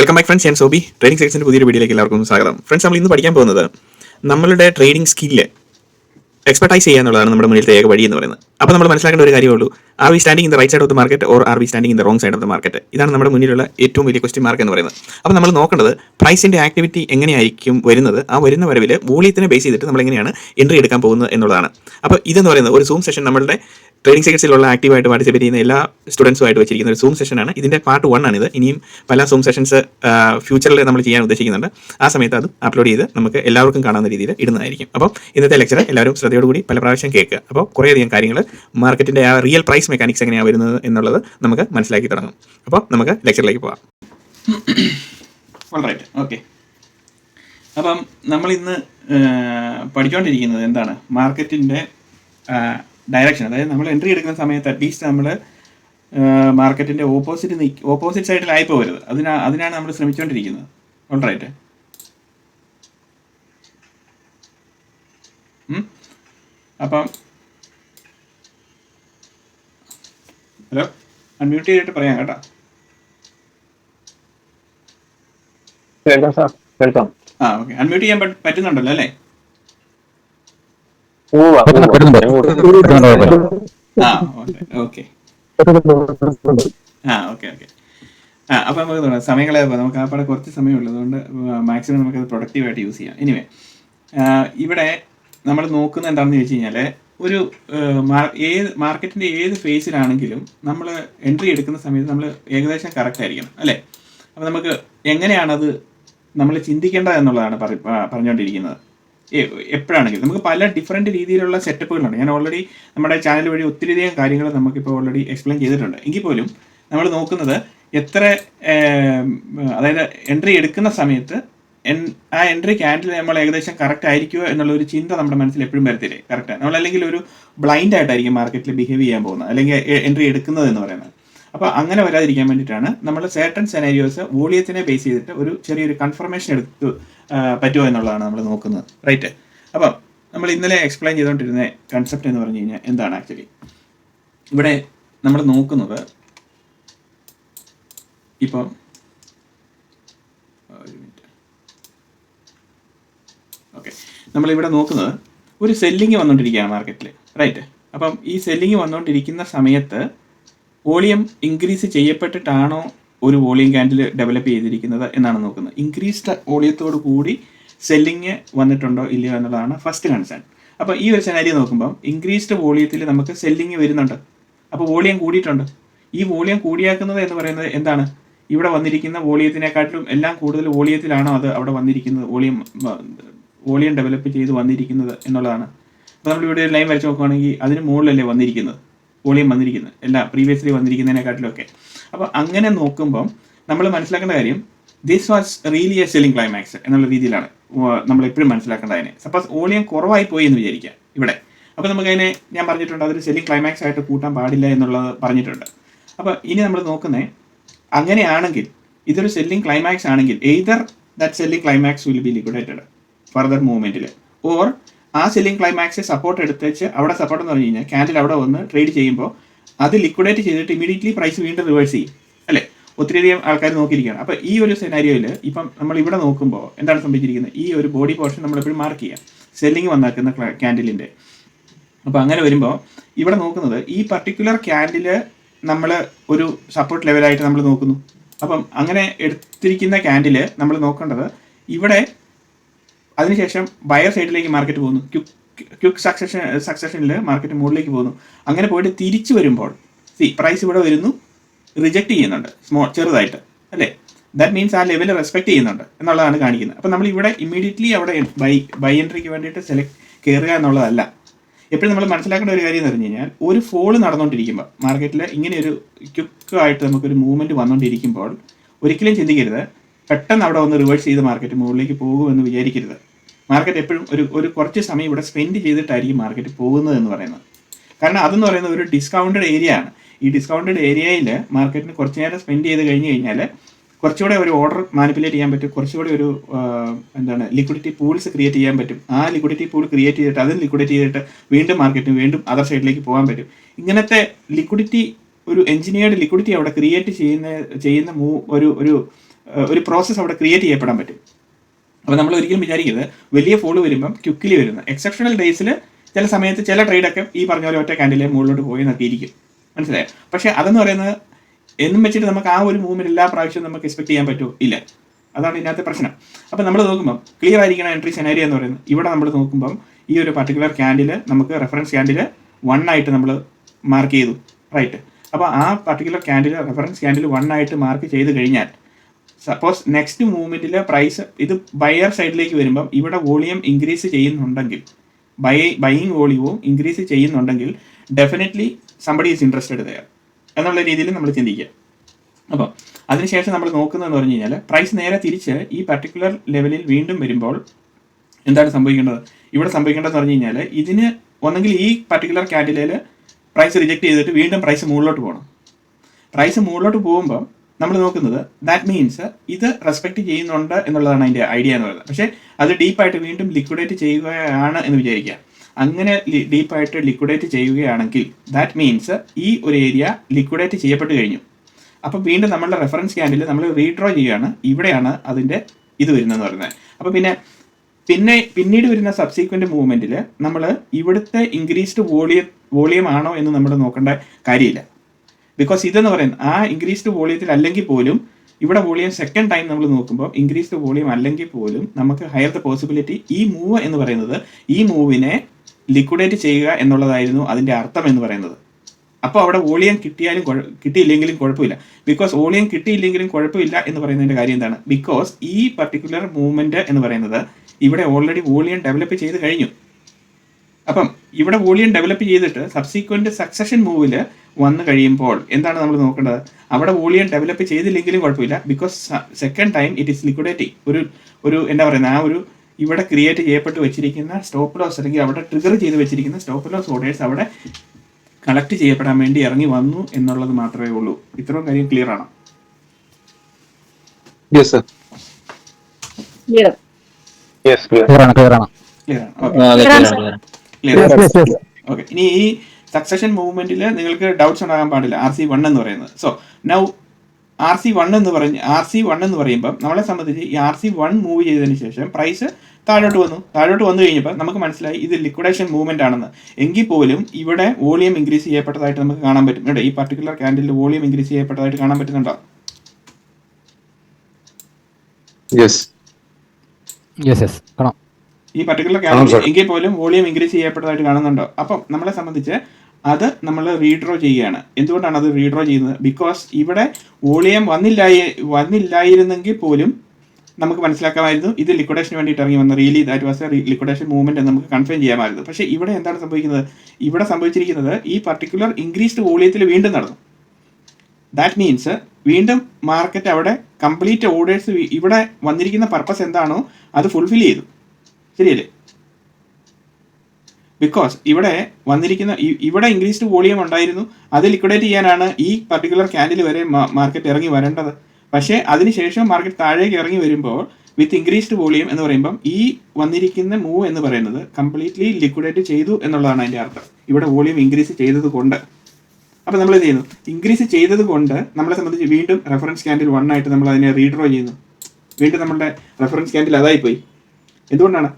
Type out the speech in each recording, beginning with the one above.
Welcome back friends ഞാൻ Sobi trading സെക്ഷന്റെ പുതിയൊരു വീഡിയോയിലേക്ക് എല്ലാവർക്കും സ്വാഗതം. ഫ്രണ്ട്സ് നമ്മൾ ഇന്ന് പഠിക്കാൻ പോകുന്നത് നമ്മളുടെ ട്രേഡിംഗ് സ്കില്ല് എക്സ്പെർട്ടൈസ് ചെയ്യുക എന്നുള്ളതാണ് നമ്മുടെ മുന്നിലത്തെ ഏക വഴി എന്ന് പറയുന്നത്. അപ്പോൾ നമ്മൾ മനസ്സിലാക്കേണ്ട ഒരു കാര്യമുള്ളൂ are we standing in the right side of the market or are we standing in the wrong side of the market ഇതാണ് നമ്മുടെ മുന്നിലുള്ള ഏറ്റവും വലിയ ക്വസ്റ്റ്യൻ മാർക്ക് എന്ന് പറയുന്നത്. അപ്പോൾ നമ്മൾ നോക്കേണ്ടത് പ്രൈസിന്റെ ആക്ടിവിറ്റി എങ്ങനെയായിരിക്കും വരുന്നത്? ആ വരുന്ന വരവിൽ വോളിയത്തിനെ ബേസ് ചെയ്തിട്ട് നമ്മൾ എങ്ങനെയാണ് എൻട്രി എടുക്കാൻ പോകുന്നത് എന്നുള്ളതാണ്. അപ്പോൾ ഇതെന്ന് പറയുന്നത് ഒരു സൂം സെഷൻ നമ്മളുടെ ട്രേഡിംഗ് സെക്ഷൻസിലുള്ള ആക്റ്റീവായിട്ട് പാർട്ടിസിപ്പേറ്റ് ചെയ്യുന്ന എല്ലാ സ്റ്റുഡൻസുമായിട്ട് വെച്ചിരിക്കുന്ന ഒരു സൂം സെഷനാണ് ഇതിന്റെ പാർട്ട് വൺ ആണിത് ഇനിയും പല സൂം സെഷൻസ് ഫ്യൂച്ചറിൽ നമ്മൾ ചെയ്യാൻ ഉദ്ദേശിക്കുന്നുണ്ട്. ആ സമയത്ത് അത് അപ്ലോഡ് ചെയ്ത് നമുക്ക് എല്ലാവർക്കും കാണാവുന്ന രീതിയിൽ ഇടുന്നതായിരിക്കും. അപ്പോൾ ഇന്നത്തെ ലെക്ചർ എല്ലാവരും ശ്രദ്ധയോടുകൂടി പല പ്രാവശ്യം കേൾക്കുക. അപ്പോൾ കുറേയധികം കാര്യങ്ങൾ മാർക്കറ്റിന്റെ ആ റിയൽ പ്രൈസ് മെക്കാനിക്സ് എങ്ങനെയാണ് വരുന്നത് എന്നുള്ളത് നമുക്ക് മനസ്സിലാക്കി തുടങ്ങും. അപ്പോൾ നമുക്ക് ലെക്ചറിലേക്ക് പോകാം. റൈറ്റ് ഓക്കെ അപ്പം നമ്മൾ ഇന്ന് പഠിച്ചുകൊണ്ടിരിക്കുന്നത് എന്താണ്? മാർക്കറ്റിന്റെ ഡയറക്ഷൻ അതായത് നമ്മൾ എൻട്രി എടുക്കുന്ന സമയത്ത് അറ്റ്ലീസ്റ്റ് നമ്മൾ മാർക്കറ്റിന്റെ ഓപ്പോസിറ്റ് ഓപ്പോസിറ്റ് സൈഡിലായി പോകരുത് അതിനാ അതിനാണ് നമ്മൾ ശ്രമിച്ചുകൊണ്ടിരിക്കുന്നത് ഓൾറൈറ്റ് അപ്പം ഹലോ? അൺമ്യൂട്ട് ചെയ്തിട്ട് പറയാം കേട്ടോ. കേൾക്കാം സാർ. കേൾക്കാം. ആ ഓക്കെ അൺമ്യൂട്ട് ചെയ്യാൻ പറ്റുന്നുണ്ടല്ലോ അല്ലേ? ഓക്കെ. ഓക്കെ. ആ ഓക്കെ ഓക്കെ. ആ അപ്പൊ നമുക്ക് തുടങ്ങാം. സമയങ്ങളെ നമുക്ക് ആ പാടെ കുറച്ച് സമയം കൊണ്ട് മാക്സിമം നമുക്കത് പ്രൊഡക്റ്റീവായിട്ട് യൂസ് ചെയ്യാം. എനിവേ ഇവിടെ നമ്മൾ നോക്കുന്ന എന്താണെന്ന് ചോദിച്ചു കഴിഞ്ഞാൽ ഒരു ഏത് മാർക്കറ്റിന്റെ ഏത് ഫേസിലാണെങ്കിലും നമ്മൾ എൻട്രി എടുക്കുന്ന സമയത്ത് നമ്മൾ ഏകദേശം കറക്റ്റ് ആയിരിക്കണം അല്ലേ? അപ്പൊ നമുക്ക് എങ്ങനെയാണത് നമ്മൾ ചിന്തിക്കേണ്ടത് എന്നുള്ളതാണ് പറഞ്ഞുകൊണ്ടിരിക്കുന്നത് എപ്പോഴാണെങ്കിലും. നമുക്ക് പല ഡിഫറെന്റ് രീതിയിലുള്ള സെറ്റപ്പുകളുണ്ട് ഞാൻ ഓൾറെഡി നമ്മുടെ ചാനൽ വഴി ഒത്തിരിയധികം കാര്യങ്ങൾ നമുക്കിപ്പോൾ ഓൾറെഡി എക്സ്പ്ലെയിൻ ചെയ്തിട്ടുണ്ട്. എങ്കിൽ പോലും നമ്മൾ നോക്കുന്നത് എത്ര അതായത് എൻട്രി എടുക്കുന്ന സമയത്ത് എൻ- ആ എൻട്രി ക്യാൻഡിൽ നമ്മൾ ഏകദേശം കറക്റ്റ് ആയിരിക്കുമോ എന്നുള്ള ഒരു ചിന്ത നമ്മുടെ മനസ്സിൽ എപ്പോഴും വരത്തില്ലേ? കറക്റ്റ് നമ്മൾ അല്ലെങ്കിൽ ഒരു ബ്ലൈൻഡ് ആയിട്ടായിരിക്കും മാർക്കറ്റിൽ ബിഹേവ് ചെയ്യാൻ പോകുന്നത്. അല്ലെങ്കിൽ എൻട്രി എടുക്കുന്നത് എന്ന് പറയുന്നത്. അപ്പോൾ അങ്ങനെ വരാതിരിക്കാൻ വേണ്ടിയിട്ടാണ് നമ്മൾ സേട്ടൺ സെനാരിയോസ് വോളിയത്തിനെ ബേസ് ചെയ്തിട്ട് ഒരു ചെറിയൊരു കൺഫർമേഷൻ എടുത്ത് പറ്റുമോ എന്നുള്ളതാണ് നമ്മൾ നോക്കുന്നത്. റൈറ്റ് അപ്പം നമ്മൾ ഇന്നലെ എക്സ്പ്ലെയിൻ ചെയ്തുകൊണ്ടിരുന്ന കൺസെപ്റ്റ് എന്ന് പറഞ്ഞു കഴിഞ്ഞാൽ എന്താണ് ആക്ച്വലി ഇവിടെ നമ്മൾ നോക്കുന്നത് ഇപ്പം ഒരു മിനിറ്റ് ഓക്കെ നമ്മളിവിടെ നോക്കുന്നത് ഒരു സെല്ലിങ് വന്നുകൊണ്ടിരിക്കുകയാണ് മാർക്കറ്റിൽ റൈറ്റ് അപ്പം ഈ സെല്ലിങ് വന്നുകൊണ്ടിരിക്കുന്ന സമയത്ത് വോളിയം ഇൻക്രീസ് ചെയ്യപ്പെട്ടിട്ടാണോ ഒരു വോളിയം കാൻഡിൽ ഡെവലപ്പ് ചെയ്തിരിക്കുന്നത് എന്നാണ് നോക്കുന്നത്. ഇൻക്രീസ്ഡ് വോളിയത്തോട് കൂടി സെല്ലിങ് വന്നിട്ടുണ്ടോ ഇല്ലയോ എന്നുള്ളതാണ് ഫസ്റ്റ് കൺസേൺ അപ്പോൾ ഈ ഒരു സെനാരി നോക്കുമ്പോൾ ഇൻക്രീസ്ഡ് വോളിയത്തിൽ നമുക്ക് സെല്ലിങ് വരുന്നുണ്ട്. അപ്പോൾ വോളിയം കൂടിയിട്ടുണ്ട്. ഈ വോളിയം കൂടിയാക്കുന്നത് എന്ന് പറയുന്നത് എന്താണ്? ഇവിടെ വന്നിരിക്കുന്ന വോളിയത്തിനെക്കാട്ടിലും എല്ലാം കൂടുതൽ വോളിയത്തിലാണോ അത് അവിടെ വന്നിരിക്കുന്നത്? വോളിയം വോളിയം ഡെവലപ്പ് ചെയ്ത് വന്നിരിക്കുന്നത് എന്നുള്ളതാണ്. അപ്പോൾ നമ്മളിവിടെ ഒരു ലൈൻ വരച്ച് നോക്കുകയാണെങ്കിൽ അതിന് മുകളിലല്ലേ വന്നിരിക്കുന്നത്? വോളിയം വന്നിരിക്കുന്നത് എല്ലാ പ്രീവിയസ്ലി വന്നിരിക്കുന്നതിനെക്കാട്ടിലൊക്കെ. അപ്പോൾ അങ്ങനെ നോക്കുമ്പം നമ്മൾ മനസ്സിലാക്കേണ്ട കാര്യം this was really a selling climax എന്നുള്ള രീതിയിലാണ് നമ്മൾ എപ്പോഴും മനസ്സിലാക്കേണ്ടത് അതിനെ സപ്പോസ് വോളിയം കുറവായി പോയി എന്ന് വിചാരിക്കുക ഇവിടെ. അപ്പോൾ നമുക്കതിനെ ഞാൻ പറഞ്ഞിട്ടുണ്ട് അതൊരു സെല്ലിംഗ് ക്ലൈമാക്സ് ആയിട്ട് കൂട്ടാൻ പാടില്ല എന്നുള്ളത് പറഞ്ഞിട്ടുണ്ട്. അപ്പോൾ ഇനി നമ്മൾ നോക്കുന്നത് അങ്ങനെയാണെങ്കിൽ ഇതൊരു സെല്ലിംഗ് ക്ലൈമാക്സ് ആണെങ്കിൽ either that selling climax will be liquidated further മൂവ്മെന്റിൽ or ആ സെല്ലിംഗ് ക്ലൈമാക്സിൽ സപ്പോർട്ട് എടുത്തേച്ച് അവിടെ സപ്പോർട്ട് എന്ന് പറഞ്ഞു കഴിഞ്ഞാൽ ക്യാൻഡിൽ അവിടെ വന്ന് ട്രേഡ് ചെയ്യുമ്പോൾ അത് ലിക്വിഡേറ്റ് ചെയ്തിട്ട് ഇമീഡിയറ്റ്ലി പ്രൈസ് വീണ്ടും റിവേഴ്സ് ചെയ്യും. അല്ലേ? ഒത്തിരിയധികം ആൾക്കാർ നോക്കിയിരിക്കുകയാണ്. അപ്പോൾ ഈ ഒരു സെനാരിയോയിൽ ഇപ്പം നമ്മൾ ഇവിടെ നോക്കുമ്പോൾ എന്താണ് സംഭവിച്ചിരിക്കുന്നത്? ഈ ഒരു ബോഡി പോർഷൻ നമ്മൾ എപ്പോഴും മാർക്ക് ചെയ്യാം. സെല്ലിംഗ് വന്നാക്കുന്ന ക്യാൻഡിലിന്റെ അപ്പോൾ അങ്ങനെ വരുമ്പോൾ ഇവിടെ നോക്കുന്നത് ഈ പർട്ടിക്കുലർ ക്യാൻഡിൽ നമ്മൾ ഒരു സപ്പോർട്ട് ലെവലായിട്ട് നമ്മൾ നോക്കുന്നു. അപ്പം അങ്ങനെ എടുത്തിരിക്കുന്ന ക്യാൻഡിൽ നമ്മൾ നോക്കേണ്ടത് ഇവിടെ അതിനുശേഷം ബയർ സൈഡിലേക്ക് മാർക്കറ്റ് പോകുന്നു. ക്യുക്ക് ക്യുക്ക് സക്സഷൻ സക്സഷനിൽ മാർക്കറ്റ് മുകളിലേക്ക് പോകുന്നു. അങ്ങനെ പോയിട്ട് തിരിച്ചു വരുമ്പോൾ സി പ്രൈസ് ഇവിടെ വരുന്നു റിജക്റ്റ് ചെയ്യുന്നുണ്ട്. സ്മോൾ ചെറുതായിട്ട് അല്ലേ? ദാറ്റ് മീൻസ് ആ ലെവൽ റെസ്പെക്ട് ചെയ്യുന്നുണ്ട് എന്നുള്ളതാണ് കാണിക്കുന്നത്. അപ്പോൾ നമ്മൾ ഇവിടെ ഇമ്മീഡിയറ്റ്ലി അവിടെ ബൈ ബൈ എൻട്രിക്ക് വേണ്ടിയിട്ട് സെലക്ട് കയറുക എന്നുള്ളതല്ല. എപ്പോഴും നമ്മൾ മനസ്സിലാക്കേണ്ട ഒരു കാര്യം എന്ന് പറഞ്ഞു കഴിഞ്ഞാൽ ഒരു ഫോൾ നടന്നുകൊണ്ടിരിക്കുമ്പോൾ മാർക്കറ്റിൽ ഇങ്ങനെ ഒരു ക്യുക്കായിട്ട് നമുക്കൊരു മൂവ്മെന്റ് വന്നുകൊണ്ടിരിക്കുമ്പോൾ ഒരിക്കലും ചിന്തിക്കരുത്. പെട്ടെന്ന് അവിടെ ഒന്ന് റിവേഴ്സ് ചെയ്ത് മാർക്കറ്റ് മുകളിലേക്ക് പോകുമെന്ന് വിചാരിക്കരുത്. മാർക്കറ്റ് എപ്പോഴും ഒരു ഒരു കുറച്ച് സമയം ഇവിടെ സ്പെൻഡ് ചെയ്തിട്ടായിരിക്കും മാർക്കറ്റ് പോകുന്നത് എന്ന് പറയുന്നത്. കാരണം അതെന്ന് പറയുന്നത് ഒരു ഡിസ്കൗണ്ടഡ് ഏരിയ ആണ്. ഈ ഡിസ്കൗണ്ടഡ് ഏരിയയിൽ മാർക്കറ്റിന് കുറച്ച് നേരം സ്പെൻഡ് ചെയ്ത് കഴിഞ്ഞ് കഴിഞ്ഞാൽ കുറച്ചുകൂടെ ഒരു ഓർഡർ മാനിപ്പുലേറ്റ് ചെയ്യാൻ പറ്റും. കുറച്ചുകൂടെ ഒരു എന്താണ് ലിക്വിഡിറ്റി പൂൾസ് ക്രിയേറ്റ് ചെയ്യാൻ പറ്റും. ആ ലിക്വിഡിറ്റി പൂൾ ക്രിയേറ്റ് ചെയ്തിട്ട് അതിൽ ലിക്വിഡേറ്റ് ചെയ്തിട്ട് വീണ്ടും മാർക്കറ്റിന് വീണ്ടും അതർ സൈഡിലേക്ക് പോകാൻ പറ്റും. ഇങ്ങനത്തെ ലിക്വിഡിറ്റി ഒരു എഞ്ചിനീയർഡ് ലിക്വിഡിറ്റി അവിടെ ക്രിയേറ്റ് ചെയ്യുന്ന ചെയ്യുന്ന ഒരു ഒരു ഒരു പ്രോസസ്സ് അവിടെ ക്രിയേറ്റ് ചെയ്യപ്പെടാൻ പറ്റും. അപ്പോൾ നമ്മൾ ഒരിക്കലും വിചാരിക്കരുത്. വലിയ ഫോൾ വരുമ്പം ക്യുക്കിലി വരുന്നത് എക്സെപ്ഷണൽ ഡേയ്സിൽ ചില സമയത്ത് ചില ട്രേഡൊക്കെ ഈ പറഞ്ഞ പോലെ ഒറ്റ കാൻഡിലെ മുകളിലോട്ട് പോയി എന്നൊക്കെ ഇരിക്കും. മനസ്സിലായോ? പക്ഷേ അതെന്ന് പറയുന്നത് എന്നും വെച്ചിട്ട് നമുക്ക് ആ ഒരു മൂവ്മെന്റ് എല്ലാ പ്രാവശ്യവും നമുക്ക് എക്സ്പെക്ട് ചെയ്യാൻ പറ്റുമോ? ഇല്ല. അതാണ് ഇതിനകത്ത് പ്രശ്നം. അപ്പോൾ നമ്മൾ നോക്കുമ്പോൾ ക്ലിയർ ആയിരിക്കണം എൻട്രി സെനാരി എന്ന് പറയുന്നത് ഇവിടെ നമ്മൾ നോക്കുമ്പം ഈ ഒരു പർട്ടിക്കുലർ ക്യാൻഡിൽ നമുക്ക് റെഫറൻസ് ക്യാൻഡിൽ വൺ ആയിട്ട് നമ്മൾ മാർക്ക് ചെയ്തു. റൈറ്റ് അപ്പോൾ ആ particular candle reference candle one ആയിട്ട് മാർക്ക് ചെയ്ത് കഴിഞ്ഞാൽ സപ്പോസ് നെക്സ്റ്റ് മൂവ്മെന്റിൽ പ്രൈസ് ഇത് ബയർ സൈഡിലേക്ക് വരുമ്പം ഇവിടെ വോളിയം ഇൻക്രീസ് ചെയ്യുന്നുണ്ടെങ്കിൽ ബൈ ബൈയിങ് വോളിയവും ഇൻക്രീസ് ചെയ്യുന്നുണ്ടെങ്കിൽ definitely somebody is interested there എന്നുള്ള രീതിയിൽ നമ്മൾ ചിന്തിക്കുക. അപ്പോൾ അതിനുശേഷം നമ്മൾ നോക്കുന്നതെന്ന് പറഞ്ഞു കഴിഞ്ഞാൽ പ്രൈസ് നേരെ തിരിച്ച് ഈ പർട്ടിക്കുലർ ലെവലിൽ വീണ്ടും വരുമ്പോൾ എന്താണ് സംഭവിക്കേണ്ടത്? ഇവിടെ സംഭവിക്കേണ്ടതെന്ന് പറഞ്ഞു കഴിഞ്ഞാൽ ഇതിന് ഒന്നെങ്കിൽ ഈ പർട്ടിക്കുലർ കാൻഡിലയിൽ പ്രൈസ് റിജക്ട് ചെയ്തിട്ട് വീണ്ടും പ്രൈസ് മുകളിലോട്ട് പോകണം. പ്രൈസ് മുകളിലോട്ട് പോകുമ്പോൾ നമ്മൾ നോക്കുന്നത് ദാറ്റ് മീൻസ് ഇത് റെസ്പെക്ട് ചെയ്യുന്നുണ്ട് എന്നുള്ളതാണ് അതിന്റെ ഐഡിയ എന്ന് പറയുന്നത്. പക്ഷേ അത് ഡീപ്പായിട്ട് വീണ്ടും ലിക്വിഡേറ്റ് ചെയ്യുകയാണ് എന്ന് വിചാരിക്കുക. അങ്ങനെ ഡീപ്പായിട്ട് ലിക്വിഡേറ്റ് ചെയ്യുകയാണെങ്കിൽ ദാറ്റ് മീൻസ് ഈ ഒരു ഏരിയ ലിക്വിഡേറ്റ് ചെയ്യപ്പെട്ട് കഴിഞ്ഞു. അപ്പോൾ വീണ്ടും നമ്മളുടെ റെഫറൻസ് ക്യാൻഡിൽ നമ്മൾ റീഡ്രോ ചെയ്യുകയാണ്. ഇവിടെയാണ് അതിന്റെ ഇത് വരുന്നതെന്ന് പറയുന്നത്. അപ്പോൾ പിന്നെ പിന്നെ പിന്നീട് വരുന്ന സബ്സീക്വന്റ് മൂവ്മെന്റിൽ നമ്മൾ ഇവിടുത്തെ ഇൻക്രീസ്ഡ് വോളിയം വോളിയം ആണോ എന്ന് നമ്മൾ നോക്കേണ്ട കാര്യമില്ല. ബിക്കോസ് ഇതെന്ന് പറയുന്നത് ആ ഇൻക്രീസ്ഡ് വോളിയത്തിൽ അല്ലെങ്കിൽ പോലും ഇവിടെ വോളിയം സെക്കൻഡ് ടൈം നമ്മൾ നോക്കുമ്പോൾ ഇൻക്രീസ്ഡ് വോളിയം അല്ലെങ്കിൽ പോലും നമുക്ക് ഹയർ ദ പോസിബിലിറ്റി ഈ മൂവ് എന്ന് പറയുന്നത് ഈ മൂവിനെ ലിക്വിഡേറ്റ് ചെയ്യുക എന്നുള്ളതായിരുന്നു അതിന്റെ അർത്ഥം എന്ന് പറയുന്നത്. അപ്പോൾ അവിടെ വോളിയം കിട്ടിയാലും കിട്ടിയില്ലെങ്കിലും കുഴപ്പമില്ല. ബിക്കോസ് വോളിയം കിട്ടിയില്ലെങ്കിലും കുഴപ്പമില്ല എന്ന് പറയുന്നതിന്റെ കാര്യം എന്താണ്? ബിക്കോസ് ഈ പർട്ടിക്കുലർ മൂവ്മെന്റ് എന്ന് പറയുന്നത് ഇവിടെ ഓൾറെഡി വോളിയം ഡെവലപ്പ് ചെയ്ത് കഴിഞ്ഞു. അപ്പം ഇവിടെ വോളിയം ഡെവലപ്പ് ചെയ്തിട്ട് സബ്സീക്വന്റ് സക്സഷൻ മൂവിൽ വന്നു കഴിയുമ്പോൾ എന്താണ് നമ്മൾ നോക്കേണ്ടത്? അവിടെ വോളിയം ഡെവലപ്പ് ചെയ്തില്ലെങ്കിലും കുഴപ്പമില്ല. Because second time it is liquidating ഒരു ഒരു എന്താ പറയുന്നത് ആ ഒരു ഇവിടെ ക്രിയേറ്റ് ചെയ്യപ്പെട്ട് വെച്ചിരിക്കുന്ന സ്റ്റോപ്പ് ലോസ് അല്ലെങ്കിൽ അവിടെ ട്രിഗർ ചെയ്ത് വെച്ചിരിക്കുന്ന സ്റ്റോപ്പ് ലോസ് ഓർഡേഴ്സ് അവിടെ കളക്ട് ചെയ്യപ്പെടാൻ വേണ്ടി ഇറങ്ങി വന്നു എന്നുള്ളത് മാത്രമേ ഉള്ളൂ. ഇത്രയും കാര്യം ക്ലിയർ ആണ്? Yes sir clear yes clear clear ആണ്. ഓക്കെ ഇനി ഈ സക്സഷൻ മൂവ്മെന്റിൽ നിങ്ങൾക്ക് ഡൗട്ട്സ് ഉണ്ടാകാൻ പാടില്ല. ആർ സി വൺ എന്ന് പറയുന്നത്. So now R C one എന്ന് പറഞ്ഞ് ആർ സി വൺ എന്ന് പറയുമ്പോൾ നമ്മളെ സംബന്ധിച്ച് ഈ ആർ സി വൺ മൂവ് ചെയ്തതിന് ശേഷം പ്രൈസ് താഴോട്ട് വന്നു. താഴോട്ട് വന്നു കഴിഞ്ഞപ്പോൾ നമുക്ക് മനസ്സിലായി ഇത് ലിക്വിഡേഷൻ മൂവ്മെന്റ് ആണെന്ന്. എങ്കിൽ പോലും ഇവിടെ വോളിയം ഇൻക്രീസ് ചെയ്യപ്പെട്ടതായിട്ട് നമുക്ക് കാണാൻ പറ്റും. കേട്ടോ ഈ പർട്ടിക്കുലർ ക്യാൻഡിൽ വോളിയം ഇൻക്രീസ് ചെയ്യപ്പെട്ടതായിട്ട് കാണാൻ പറ്റുന്നുണ്ടോ? യെസ് യെസ് യെസ് കാണാം. ഈ പർട്ടിക്കുലർ കാൻഡിൽ ക്യാൻഡിൽ എങ്കിൽ പോലും വോളിയം ഇൻക്രീസ് ചെയ്യപ്പെട്ടതായിട്ട് കാണുന്നുണ്ടോ? അപ്പം നമ്മളെ സംബന്ധിച്ച് അത് നമ്മൾ റീഡ്രോ ചെയ്യുകയാണ് എന്തുകൊണ്ടാണ് അത് റീഡ്രോ ചെയ്യുന്നത്? ബിക്കോസ് ഇവിടെ വോളിയം വന്നില്ല വന്നില്ലായിരുന്നെങ്കിൽ പോലും നമുക്ക് മനസ്സിലാക്കാമായിരുന്നു. ഇത് ലിക്വിഡേഷന് വേണ്ടിയിട്ട് ഇറങ്ങി വന്ന really that was a liquidation movement എന്ന് നമുക്ക് കൺഫേം ചെയ്യാമായിരുന്നു. പക്ഷേ ഇവിടെ എന്താണ് സംഭവിക്കുന്നത്? ഇവിടെ സംഭവിച്ചിരിക്കുന്നത് ഈ പർട്ടിക്കുലർ ഇൻക്രീസ്ഡ് വോളിയത്തിൽ വീണ്ടും നടന്നു. ദാറ്റ് മീൻസ് വീണ്ടും മാർക്കറ്റ് അവിടെ കംപ്ലീറ്റ് ഓർഡേഴ്സ് ഇവിടെ വന്നിരിക്കുന്ന പർപ്പസ് എന്താണോ അത് ഫുൾഫിൽ ചെയ്തു. ശരിയല്ലേ? ബിക്കോസ് ഇവിടെ വന്നിരിക്കുന്ന ഇവിടെ ഇൻക്രീസ്ഡ് വോളിയം ഉണ്ടായിരുന്നു. അത് ലിക്വിഡേറ്റ് ചെയ്യാനാണ് ഈ പർട്ടിക്കുലർ ക്യാൻഡിൽ വരെ മാർക്കറ്റ് ഇറങ്ങി വരേണ്ടത്. പക്ഷേ അതിനുശേഷം മാർക്കറ്റ് താഴേക്ക് ഇറങ്ങി വരുമ്പോൾ വിത്ത് ഇൻക്രീസ്ഡ് വോളിയം എന്ന് പറയുമ്പം ഈ വന്നിരിക്കുന്ന മൂവ് എന്ന് പറയുന്നത് കംപ്ലീറ്റ്ലി ലിക്വിഡേറ്റ് ചെയ്തു എന്നുള്ളതാണ് അതിന്റെ അർത്ഥം. ഇവിടെ വോളിയം ഇൻക്രീസ് ചെയ്തത് കൊണ്ട്. അപ്പം നമ്മൾ ചെയ്യുന്നു? ഇൻക്രീസ് ചെയ്തത് കൊണ്ട് നമ്മളെ സംബന്ധിച്ച് വീണ്ടും റെഫറൻസ് ക്യാൻഡിൽ വൺ ആയിട്ട് നമ്മൾ അതിനെ റീഡ്രോ ചെയ്യുന്നു. വീണ്ടും നമ്മുടെ റെഫറൻസ് ക്യാൻഡിൽ അതായി പോയി എന്തുകൊണ്ടാണ്?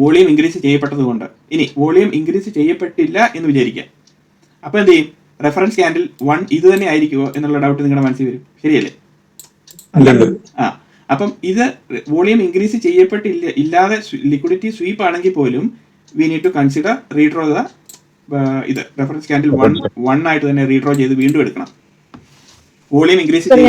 വോളിയം ഇൻക്രീസ് ചെയ്യപ്പെട്ടതുകൊണ്ട് ഇനി വോളിയം ഇൻക്രീസ് ചെയ്യപ്പെട്ടില്ല എന്ന് വിചാരിക്കുക. അപ്പോൾ എന്ത് ചെയ്യും? റെഫറൻസ് ക്യാൻഡിൽ വൺ ഇത് തന്നെ ആയിരിക്കുമോ എന്നുള്ള ഡൗട്ട് നിങ്ങളുടെ മനസ്സിൽ വരും. ശരിയല്ലേ? ആ. അപ്പം ഇത് വോളിയം ഇൻക്രീസ് ചെയ്യപ്പെട്ടില്ല ഇല്ലാതെ ലിക്വിഡിറ്റി സ്വീപ്പ് ആണെങ്കിൽ പോലും we need to consider redraw the ഇത്. റെഫറൻസ് ക്യാൻഡിൽ വൺ വൺ ആയിട്ട് തന്നെ റീഡ്രോ ചെയ്ത് വീണ്ടും എടുക്കണം. വോളിയം ഇൻക്രീസ് ചെയ്യ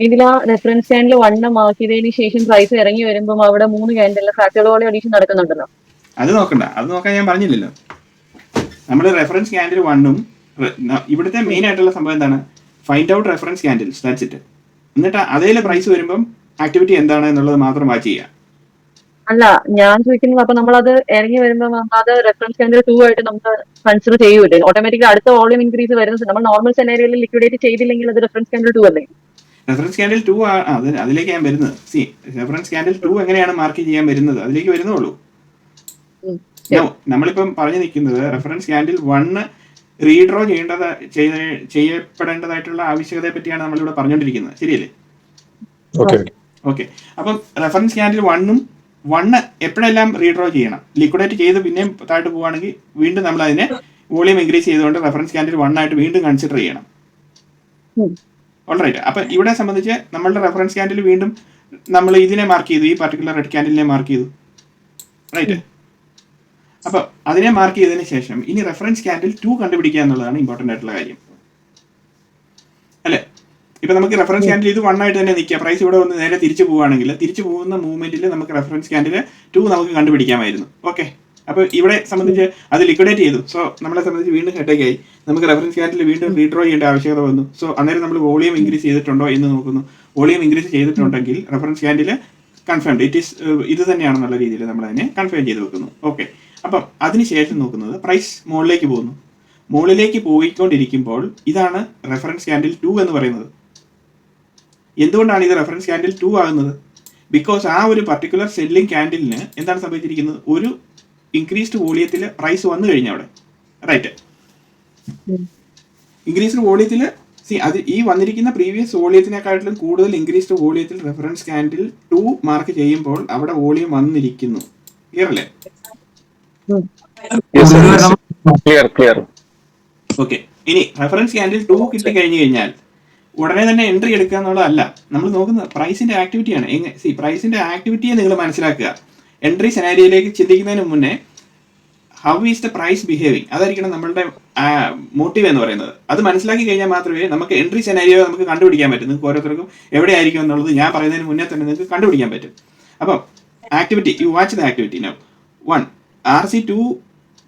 ഇതിൽ ആ റെഫറൻസ് സ്റ്റാൻഡിൽ വണ്ണം ആക്കിയതിന് ശേഷം പ്രൈസ് ഇറങ്ങി വരുമ്പോൾ അവിടെ മൂന്ന് ക്യാൻഡിലെ ഫ്രാക്ചർ ഓഡീഷൻ നടക്കുന്നുണ്ടല്ലോ. അത് നോക്കണ്ട. അത് നോക്കാൻ ഞാൻ പറഞ്ഞില്ലല്ലോ. നമ്മൾ റെഫറൻസ് ക്യാൻഡിൽ വണ്ണും ഇവിടുത്തെ മെയിൻ ആയിട്ടുള്ള സംഭവം എന്താണ്? Find out reference candle that's it എന്നിട്ട് അതേ പ്രൈസ് വരുമ്പം ആക്ടിവിറ്റി എന്താണ് എന്നുള്ളത് മാത്രം വാച്ച് ചെയ്യുക അല്ല ഞാൻ ചോദിക്കുന്നത് അപ്പൊ നമ്മളത് ഇറങ്ങി വരുമ്പോൾ അത് റെഫറൻസ് കാൻഡിൽ ടു ആയിട്ട് നമ്മൾ കൺസിഡർ ചെയ്യൂലേ ഓട്ടോമാറ്റിക്കലി അടുത്ത വോളിയം ഇൻക്രീസ് വരുന്നത് നമ്മൾ നോർമൽ സെനാരിയോയിൽ ലിക്വിഡേറ്റ് ചെയ്തില്ലെങ്കിൽ അത് റെഫറൻസ് കാൻഡിൽ ടു അല്ലേ? റെഫറൻസ് ക്യാൻഡിൽ ടു അതിലേക്ക് ഞാൻ വരുന്നത്. സി റെഫറൻസ് കാൻഡിൽ ടു എങ്ങനെയാണ് മാർക്ക് ചെയ്യാൻ വരുന്നത്? അതിലേക്ക് വരുന്നുള്ളൂ. നമ്മളിപ്പം പറഞ്ഞു നിൽക്കുന്നത് റെഫറൻസ് കാൻഡിൽ വണ്ണ് റീഡ്രോ ചെയ്യേണ്ടത് ചെയ്യപ്പെടേണ്ടതായിട്ടുള്ള ആവശ്യകതയെ പറ്റിയാണ് നമ്മളിവിടെ പറഞ്ഞുകൊണ്ടിരിക്കുന്നത് ശരിയല്ലേ? ഓക്കെ ഓക്കെ ഓക്കെ അപ്പം റെഫറൻസ് ക്യാൻഡിൽ വണ്ണും വണ്ണ് എപ്പോഴെല്ലാം റീഡ്രോ ചെയ്യണം? ലിക്വിഡേറ്റ് ചെയ്ത് പിന്നെയും താഴോട്ട് പോവുകയാണെങ്കിൽ വീണ്ടും നമ്മൾ അതിനെ വോളിയം ഇൻക്രീസ് ചെയ്തുകൊണ്ട് റെഫറൻസ് കാൻഡിൽ വൺ ആയിട്ട് വീണ്ടും കൺസിഡർ ചെയ്യണം. ഓൾറൈറ്റ് അപ്പൊ ഇവിടെ സംബന്ധിച്ച് നമ്മളുടെ റെഫറൻസ് ക്യാൻഡിൽ വീണ്ടും നമ്മൾ ഇതിനെ മാർക്ക് ചെയ്തു ഈ പർട്ടിക്കുലർ റെഡ് ക്യാൻഡിലിനെ മാർക്ക് ചെയ്തു. റൈറ്റ് അപ്പൊ അതിനെ മാർക്ക് ചെയ്തതിന് ശേഷം ഇനി റെഫറൻസ് ക്യാൻഡിൽ ടു കണ്ടുപിടിക്കുക എന്നുള്ളതാണ് ഇമ്പോർട്ടന്റ് ആയിട്ടുള്ള കാര്യം. അല്ലേ? ഇപ്പൊ നമുക്ക് റെഫറൻസ് ക്യാൻഡിൽ ഇത് വൺ ആയിട്ട് തന്നെ നിൽക്കുക. പ്രൈസ് ഇവിടെ വന്ന് നേരെ തിരിച്ചു പോവുകയാണെങ്കിൽ തിരിച്ചു പോകുന്ന മൂവ്മെന്റിൽ നമുക്ക് റെഫറൻസ് ക്യാൻഡിൽ ടു നമുക്ക് കണ്ടുപിടിക്കാമായിരുന്നു. ഓക്കെ അപ്പൊ ഇവിടെ സംബന്ധിച്ച് അത് ലിക്വിഡേറ്റ് ചെയ്തു. സോ നമ്മളെ സംബന്ധിച്ച് വീണ്ടും ഹെഡേക്ക് ആയി. നമുക്ക് റെഫറൻസ് ക്യാൻഡിൽ വീണ്ടും റീഡ്രോ ചെയ്യേണ്ട ആവശ്യകത വന്നു. സോ അന്നേരം നമ്മൾ വോളിയം ഇൻക്രീസ് ചെയ്തിട്ടുണ്ടോ എന്ന് നോക്കുന്നു. വോളിയം ഇൻക്രീസ് ചെയ്തിട്ടുണ്ടെങ്കിൽ reference candle confirmed it is ഇത് തന്നെയാണെന്നുള്ള രീതിയിൽ നമ്മൾ അതിനെ കൺഫേം ചെയ്ത് വെക്കുന്നു. ഓക്കെ അപ്പം അതിനുശേഷം നോക്കുന്നത് പ്രൈസ് മുകളിലേക്ക് പോകുന്നു. മുകളിലേക്ക് പോയിക്കൊണ്ടിരിക്കുമ്പോൾ ഇതാണ് റെഫറൻസ് ക്യാൻഡിൽ ടു എന്ന് പറയുന്നത്. എന്തുകൊണ്ടാണ് ഇത് റെഫറൻസ് ക്യാൻഡിൽ ടു ആകുന്നത്? ബിക്കോസ് ആ ഒരു പർട്ടിക്കുലർ സെല്ലിംഗ് ക്യാൻഡിലിന് എന്താണ് സംഭവിച്ചിരിക്കുന്നത്? ഒരു ഇൻക്രീസ്ഡ് വോളിയത്തിൽ പ്രൈസ് വന്നു കഴിഞ്ഞു അവിടെ. റൈറ്റ്. ഇൻക്രീസ്ഡ് വോളിയത്തിൽ സി അത് ഈ വന്നിരിക്കുന്ന പ്രീവിയസ് വോളിയത്തിനെക്കാട്ടിലും കൂടുതൽ ഇൻക്രീസ്ഡ് വോളിയത്തിൽ റെഫറൻസ് കാൻഡിൽ ടു മാർക്ക് ചെയ്യുമ്പോൾ അവിടെ വോളിയം വന്നിരിക്കുന്നു. ക്ലിയർ അല്ലേ? ക്ലിയർ ക്ലിയർ ഓക്കെ ഇനി റെഫറൻസ് കാൻഡിൽ ടു കിട്ടി കഴിഞ്ഞു കഴിഞ്ഞാൽ ഉടനെ തന്നെ എൻട്രി എടുക്കുക എന്നുള്ളതല്ല. നമ്മൾ നോക്കുന്നത് പ്രൈസിന്റെ ആക്ടിവിറ്റിയാണ് സി പ്രൈസിന്റെ ആക്ടിവിറ്റിയെ നിങ്ങൾ മനസ്സിലാക്കുക. എൻട്രി സെനാരിയിലേക്ക് ചിന്തിക്കുന്നതിന് മുന്നേ how is the price behaving അതായിരിക്കണം നമ്മളുടെ മോട്ടീവ് എന്ന് പറയുന്നത്. അത് മനസ്സിലാക്കി കഴിഞ്ഞാൽ മാത്രമേ നമുക്ക് എൻട്രി സെനാരിയോ നമുക്ക് കണ്ടുപിടിക്കാൻ പറ്റും. നിങ്ങൾക്ക് ഓരോരുത്തർക്കും എവിടെ ആയിരിക്കും എന്നുള്ളത് ഞാൻ പറയുന്നതിന് മുന്നേ തന്നെ നിങ്ങൾക്ക് കണ്ടുപിടിക്കാൻ പറ്റും. അപ്പം activity you watch the activity no one R C two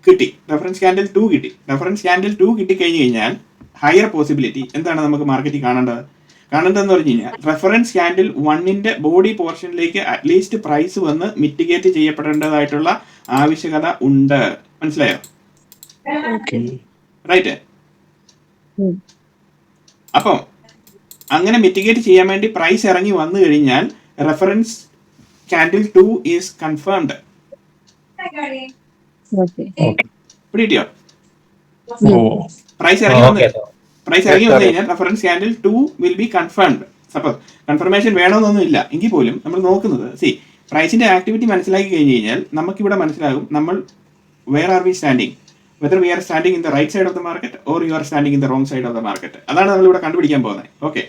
കിട്ടി. റെഫറൻസ് ക്യാൻഡിൽ ടു കിട്ടി. റെഫറൻസ് ക്യാൻഡിൽ ടു കിട്ടി കഴിഞ്ഞ് കഴിഞ്ഞാൽ ഹയർ പോസിബിലിറ്റി എന്താണ് നമുക്ക് മാർക്കറ്റിൽ കാണേണ്ടത്? കാണേണ്ടതെന്ന് പറഞ്ഞു കഴിഞ്ഞാൽ റെഫറൻസ് ക്യാൻഡിൽ വണ്ണിന്റെ ബോഡി പോർഷനിലേക്ക് അറ്റ്ലീസ്റ്റ് പ്രൈസ് വന്ന് മിറ്റിഗേറ്റ് ചെയ്യപ്പെടേണ്ടതായിട്ടുള്ള ആവശ്യകത ഉണ്ട്. മനസ്സിലായോ? റൈറ്റ്. അപ്പം അങ്ങനെ മിറ്റിഗേറ്റ് ചെയ്യാൻ വേണ്ടി പ്രൈസ് ഇറങ്ങി വന്നു കഴിഞ്ഞാൽ reference candle two is confirmed പിടിയോ price ഇറങ്ങി വന്ന് പ്രൈസ് ഇറങ്ങി വന്നു കഴിഞ്ഞാൽ reference candle two will be confirmed suppose confirmation വേണമെന്നൊന്നും ഇല്ല. എങ്കിൽ പോലും നമ്മൾ നോക്കുന്നത് സി പ്രൈസിന്റെ ആക്ടിവിറ്റി മനസ്സിലാക്കി കഴിഞ്ഞ് കഴിഞ്ഞാൽ നമുക്ക് ഇവിടെ മനസ്സിലാകും നമ്മൾ where are we standing whether we are standing in the right side of the market or you are standing in the wrong side of the market അതാണ് നമ്മൾ ഇവിടെ കണ്ടുപിടിക്കാൻ പോകുന്നത്. ഓക്കെ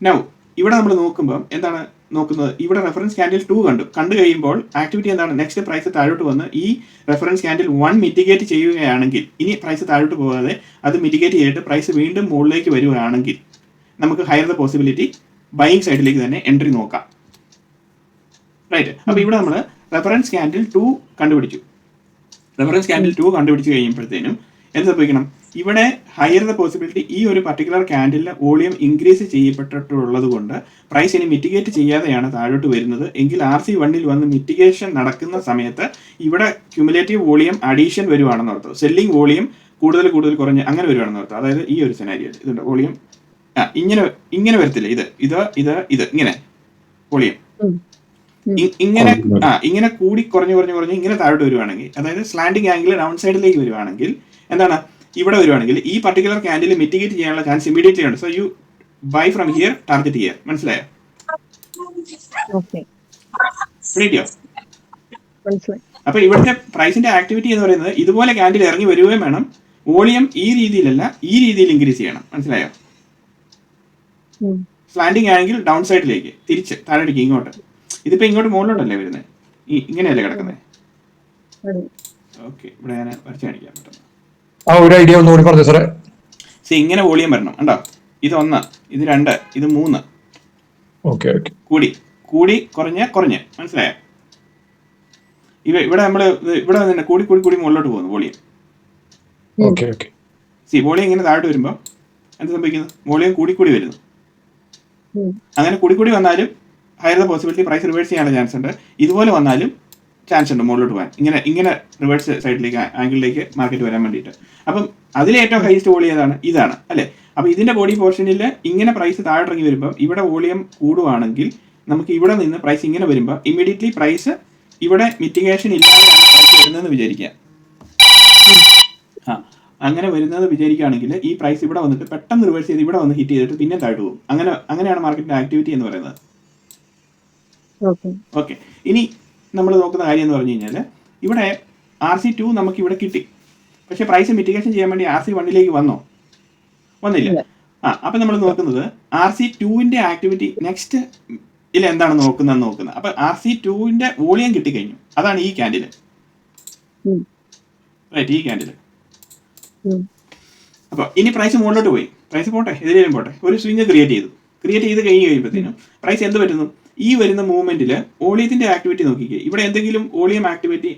നൗ ഇവിടെ നമ്മൾ നോക്കുമ്പോൾ എന്താണ് നോക്കുന്നത്. ഇവിടെ റെഫറൻസ് കാൻഡിൽ ടു കണ്ടു. കണ്ടു കഴിയുമ്പോൾ ആക്ടിവിറ്റി എന്താണ്? നെക്സ്റ്റ് പ്രൈസ് താഴോട്ട് വന്ന് ഈ റെഫറൻസ് കാൻഡിൽ വൺ മിറ്റിഗേറ്റ് ചെയ്യുകയാണെങ്കിൽ ഇനി പ്രൈസ് താഴോട്ട് പോകാതെ അത് മിറ്റിഗേറ്റ് ചെയ്തിട്ട് പ്രൈസ് വീണ്ടും മുകളിലേക്ക് വരികയാണെങ്കിൽ നമുക്ക് ഹയർ ദ പോസിബിലിറ്റി ബൈങ് സൈഡിലേക്ക് തന്നെ എൻട്രി നോക്കാം. റൈറ്റ് അപ്പൊ ഇവിടെ നമ്മൾ റെഫറൻസ് കാൻഡിൽ ടു കണ്ടുപിടിച്ചു. റെഫറൻസ് കാൻഡിൽ ടു കണ്ടുപിടിച്ചു കഴിയുമ്പോഴത്തേനും എന്ത് സംഭവിക്കണം? ഇവിടെ ഹയർ ദ പോസിബിലിറ്റി ഈ ഒരു പർട്ടിക്കുലർ ക്യാൻഡിലിന് വോളിയം ഇൻക്രീസ് ചെയ്യപ്പെട്ടിട്ടുള്ളത് കൊണ്ട് പ്രൈസ് ഇനി മിറ്റിഗേറ്റ് ചെയ്യാതെയാണ് താഴോട്ട് വരുന്നത്. എങ്കിൽ ആർ സി വണ്ണിൽ വന്ന് മിറ്റിഗേഷൻ നടക്കുന്ന സമയത്ത് ഇവിടെ ക്യുമുലേറ്റീവ് വോളിയം അഡീഷൻ വരുവാണെന്ന് ഓർത്തു. സെല്ലിംഗ് വോളിയം കൂടുതൽ കൂടുതൽ കുറഞ്ഞ് അങ്ങനെ വരുവാണെന്ന് ഓർത്തു. അതായത് ഈ ഒരു സെനാരിയോ ഇതുണ്ട്. വോളിയം ആ ഇങ്ങനെ ഇങ്ങനെ വരത്തില്ല? ഇത് ഇത് ഇത് ഇത് ഇങ്ങനെ. വോളിയം. ഇങ്ങനെ ആ ഇങ്ങനെ കൂടി കുറഞ്ഞു കുറഞ്ഞു കുറഞ്ഞ് ഇങ്ങനെ താഴോട്ട് വരുവാണെങ്കിൽ അതായത് സ്ലാൻഡിങ് ആംഗിൾ ഡൗൺ സൈഡിലേക്ക് വരുവാണെങ്കിൽ എന്താണ്? ഇവിടെ വരുവാണെങ്കിൽ ഈ പർട്ടിക്കുലർ കാൻഡിൽ മിറ്റിഗേറ്റ് ചെയ്യാനുള്ള ചാൻസ് ഇമീഡിയറ്റ്ലി ഉണ്ട്. So you buy from here target here മനസ്സിലായോ? അപ്പൊ ഇവിടുത്തെ പ്രൈസിന്റെ ആക്ടിവിറ്റി എന്ന് പറയുന്നത് ഇതുപോലെ കാൻഡിൽ ഇറങ്ങി വരികയും വേണം. വോളിയം ഈ രീതിയിലല്ല ഈ രീതിയിൽ ഇൻക്രീസ് ചെയ്യണം. മനസ്സിലായോ. സ്ലാൻഡിങ് ആണെങ്കിൽ ഡൗൺ സൈഡിലേക്ക് തിരിച്ച് താഴേക്ക് ഇങ്ങോട്ട്. ഇതിപ്പോ ഇങ്ങോട്ട് മുകളിലോട്ടല്ലേ വരുന്നത്? ഇങ്ങനെയല്ലേ കിടക്കുന്നത്. ഓക്കെ ഇവിടെ ഞാൻ വരച്ച് കാണിക്കാൻ പറ്റും ആ ഒരു ഐഡിയ ഒന്നുകൂടി പറഞ്ഞു സാറേ. സി ഇങ്ങനെ വോളിയം വരണം. കണ്ടോ? ഇത് ഒന്ന് ഇത് രണ്ട് ഇത് മൂന്ന്. Okay okay. കൂടി കൂടി കുറഞ്ഞ് കുറഞ്ഞ്. മനസ്സിലായോ? ഇവ ഇവിടെ നമ്മൾ ഇവിടെ തന്നെ കൂടി കൂടി കൂടി മുകളിലോട്ട് പോകുന്നു volume. Okay okay. See volume ഇങ്ങനെ താഴോട്ട് വരുമ്പോൾ എന്ത് സംഭവിക്കുന്നു? വോളിയം കൂടി കൂടി വരുന്നു. അങ്ങനെ കൂടി കൂടി വന്നാലും higher the possibility price reverse ചെയ്യാനുള്ള ചാൻസ് ഉണ്ട്. ഇതുപോലെ വന്നാലും ചാൻസ് ഉണ്ട് മുകളിലോട്ട് പോകാൻ. ഇങ്ങനെ ഇങ്ങനെ റിവേഴ്സ് സൈഡിലേക്ക് ആംഗിളിലേക്ക് മാർക്കറ്റ് വരാൻ വേണ്ടിയിട്ട്. അപ്പം അതിലേറ്റവും ഹൈസ്റ്റ് വോളിയം ഏതാണ്? ഇതാണ് അല്ലേ? അപ്പം ഇതിന്റെ ബോഡി പോർഷനിൽ ഇങ്ങനെ പ്രൈസ് താഴെ ഇറങ്ങി വരുമ്പോൾ ഇവിടെ വോളിയം കൂടുവാണെങ്കിൽ നമുക്ക് ഇവിടെ നിന്ന് പ്രൈസ് ഇങ്ങനെ വരുമ്പോൾ ഇമ്മീഡിയറ്റ്ലി പ്രൈസ് ഇവിടെ മിറ്റിഗേഷൻ ഇല്ലാതെയാണ് പ്രൈസ് വരുന്നതെന്ന് വിചാരിക്കുക. ആ അങ്ങനെ വരുന്നത് വിചാരിക്കുകയാണെങ്കിൽ ഈ പ്രൈസ് ഇവിടെ വന്നിട്ട് പെട്ടെന്ന് റിവേഴ്സ് ചെയ്ത് ഇവിടെ വന്ന് ഹിറ്റ് ചെയ്തിട്ട് പിന്നെ താഴ്ത്തു പോകും. അങ്ങനെ അങ്ങനെയാണ് മാർക്കറ്റിന്റെ ആക്ടിവിറ്റി എന്ന് പറയുന്നത്. ഓക്കെ ഇനി നമ്മൾ നോക്കുന്ന കാര്യം എന്ന് പറഞ്ഞു കഴിഞ്ഞാൽ ഇവിടെ ആർ സി ടു നമുക്ക് ഇവിടെ കിട്ടി. പക്ഷെ പ്രൈസ് മിറ്റിഗേഷൻ ചെയ്യാൻ വേണ്ടി ആർ സി വണ്ണിലേക്ക് വന്നോ? വന്നില്ല. ആ അപ്പം നമ്മൾ നോക്കുന്നത് ആർ സി ടുവിന്റെ ആക്ടിവിറ്റി നെക്സ്റ്റ് ഇല്ല എന്താണ് നോക്കുന്നത് നോക്കുന്നത്. അപ്പം ആർ സി ടുവിന്റെ വോളിയം കിട്ടിക്കഴിഞ്ഞു. അതാണ് ഈ ക്യാൻഡിൽ. റൈറ്റ് ഈ ക്യാൻഡിൽ. അപ്പോൾ ഇനി പ്രൈസ് മുകളിലോട്ട് പോയി. പ്രൈസ് പോട്ടെ? എതിരേലും പോട്ടെ. ഒരു സ്വിങ് ക്രിയേറ്റ് ചെയ്തു. ക്രിയേറ്റ് ചെയ്ത് കഴിഞ്ഞ് കഴിയുമ്പോഴത്തേനും പ്രൈസ് എന്ത് പറ്റുന്നു? ഈ വരുന്ന മൂവ്മെന്റിൽ ഓളിയത്തിന്റെ ആക്ടിവിറ്റി നോക്കിക്കേ. ഇവിടെ എന്തെങ്കിലും volume activity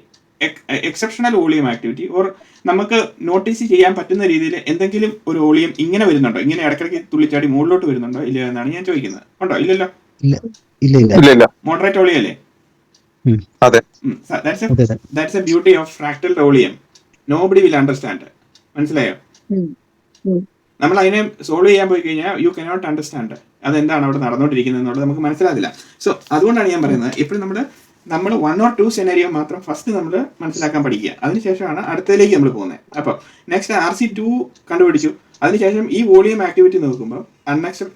exceptional volume activity or നമുക്ക് നോട്ടീസ് ചെയ്യാൻ പറ്റുന്ന രീതിയിൽ എന്തെങ്കിലും ഒരു ഓളിയം ഇങ്ങനെ വരുന്നുണ്ടോ? ഇങ്ങനെ ഇടയ്ക്കിടയ്ക്ക് തുള്ളിച്ചാടി മുകളിലോട്ട് വരുന്നുണ്ടോ? ഇല്ല എന്നാണ് ഞാൻ ചോദിക്കുന്നത്. ഉണ്ടോ? ഇല്ലല്ലോ? ഇല്ല. ഇല്ല ഇല്ല. ഇല്ല ഇല്ല. മോഡറേറ്റ് ഓളിയല്ലേ? അതെ. That's a beauty of fractal volume. Nobody will understand മനസ്സിലായോ. നമ്മൾ അതിനെ സോൾവ് ചെയ്യാൻ പോയി കഴിഞ്ഞാൽ യു കനോട്ട് അണ്ടർസ്റ്റാൻഡ് അതെന്താണ് അവിടെ നടന്നുകൊണ്ടിരിക്കുന്നത് എന്നുള്ളത് നമുക്ക് മനസ്സിലാകില്ല സോ അതുകൊണ്ടാണ് ഞാൻ പറയുന്നത് ഇപ്പോഴും നമ്മൾ നമ്മൾ വൺ ഓർ ടു സെനേരിയോ മാത്രം ഫസ്റ്റ് നമ്മൾ മനസ്സിലാക്കാൻ പഠിക്കുക. അതിനുശേഷമാണ് അടുത്തതിലേക്ക് നമ്മൾ പോകുന്നത്. അപ്പോൾ നെക്സ്റ്റ് ആർ സി ടു കണ്ടുപിടിച്ചു. അതിനുശേഷം ഈ വോളിയം ആക്ടിവിറ്റി നോക്കുമ്പോൾ അൺഎക്സെപ്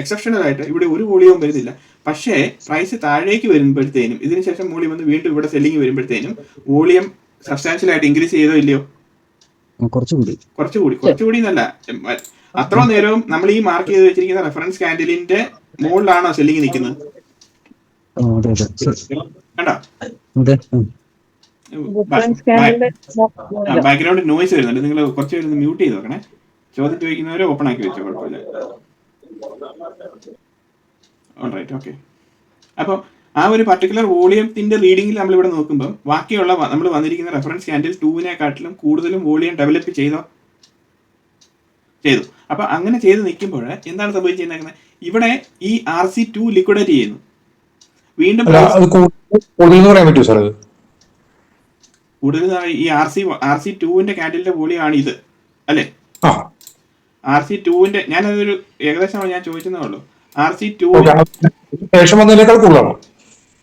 എക്സെപ്ഷണൽ ആയിട്ട് ഇവിടെ ഒരു വോളിയവും വരുന്നില്ല. പക്ഷേ പ്രൈസ് താഴേക്ക് വരുമ്പോഴത്തേനും ഇതിനുശേഷം വോളിയം വന്ന് വീണ്ടും ഇവിടെ സെല്ലിങ് വരുമ്പോഴത്തേനും വോളിയം സബ്സ്റ്റാൻഷ്യൽ ആയിട്ട് ഇൻക്രീസ് ചെയ്തോ ഇല്ലയോ? കുറച്ചുകൂടി. കുറച്ചുകൂടി. കുറച്ചുകൂടി എന്നല്ല. അത്ര നേരവും നമ്മൾ ഈ മാർക്ക് ചെയ്ത് വെച്ചിരിക്കുന്ന റെഫറൻസ് കാൻഡിലിന്റെ മുകളിലാണോ സെല്ലിങ് നിൽക്കുന്നത്? ബാക്ക്ഗ്രൗണ്ട് നോയിസ് വരുന്നുണ്ട്. നിങ്ങൾ കുറച്ച് പേര് മ്യൂട്ട് ചെയ്ത് നോക്കണേ. ചോദ്യം ചോദിക്കുന്നവരെ ഓപ്പൺ ആക്കി വെച്ചോ കുഴപ്പമില്ല. അപ്പൊ ഓക്കെ അപ്പോൾ ആ ഒരു പർട്ടിക്കുലർ വോളിയത്തിന്റെ റീഡിംഗിൽ നമ്മൾ ഇവിടെ നോക്കുമ്പോൾ ബാക്കിയുള്ള നമ്മൾ വന്നിരിക്കുന്ന റെഫറൻസ് ക്യാൻഡിൽ ടൂവിനെക്കാട്ടിലും കൂടുതലും വോളിയം ഡെവലപ്പ് ചെയ്തോ? ചെയ്തു. അപ്പൊ അങ്ങനെ ചെയ്ത് നിൽക്കുമ്പോൾ എന്താണ് സംഭവിച്ചിരിക്കുന്നത് ഇവിടെ ഈ ആർ സി ടു ലിക്വിഡേറ്റ് ചെയ്യുന്നു. വീണ്ടും കൂടുതൽ ഈ ആർ സി ആർ സി ടുവിന്റെ കാറ്റിലെ വോളിയം ആണ് ഇത് അല്ലേ? ആർ സി ടുവിന്റെ ഞാനതൊരു ഏകദേശം ഞാൻ ചോദിച്ചതേ ഉള്ളൂ. R C two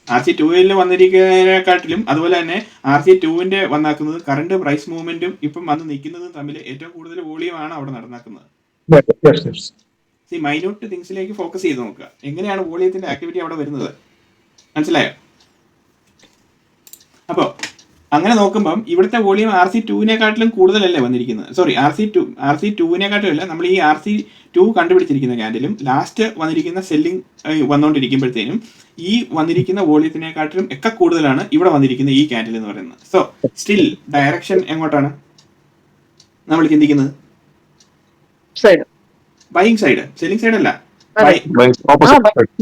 R C ടുവിൽ വന്നിരിക്കുന്നതിനെക്കാട്ടിലും അതുപോലെ തന്നെ ആർ സി ടുവിന്റെ വന്നാക്കുന്നത് കറണ്ട് പ്രൈസ് മൂവ്മെന്റും ഇപ്പം വന്ന് നിൽക്കുന്നതും തമ്മിൽ ഏറ്റവും കൂടുതൽ വോളിയമാണ് അവിടെ നടന്നാക്കുന്നത്. സി മൈന്യൂട്ട് തിങ്സിലേക്ക് ഫോക്കസ് ചെയ്ത് നോക്കുക. എങ്ങനെയാണ് വോളിയത്തിന്റെ ആക്ടിവിറ്റി അവിടെ വരുന്നത്? മനസ്സിലായോ? അപ്പോൾ അങ്ങനെ നോക്കുമ്പം ഇവിടുത്തെ വോളിയം ആർ സി ടുവിനെക്കാട്ടിലും കൂടുതലല്ലേ വന്നിരിക്കുന്നത്? Sorry R C two R C ടുവിനെക്കാട്ടിലല്ല നമ്മൾ ഈ ആർ സി ടു കണ്ടുപിടിച്ചിരിക്കുന്ന കാൻഡിലും ലാസ്റ്റ് വന്നിരിക്കുന്ന സെല്ലിംഗ് വന്നുകൊണ്ടിരിക്കുമ്പോഴത്തേനും ഈ വന്നിരിക്കുന്ന വോളിയത്തിനെക്കാട്ടിലും ഒക്കെ കൂടുതലാണ് ഇവിടെ വന്നിരിക്കുന്ന ഈ കാൻഡിൽ എന്ന് പറയുന്നത്. സോ സ്റ്റിൽ ഡയറക്ഷൻ എങ്ങോട്ടാണ്? നമ്മൾ ചിന്തിക്കുന്നത്? Side buying side selling side അല്ല. അതെ. Buy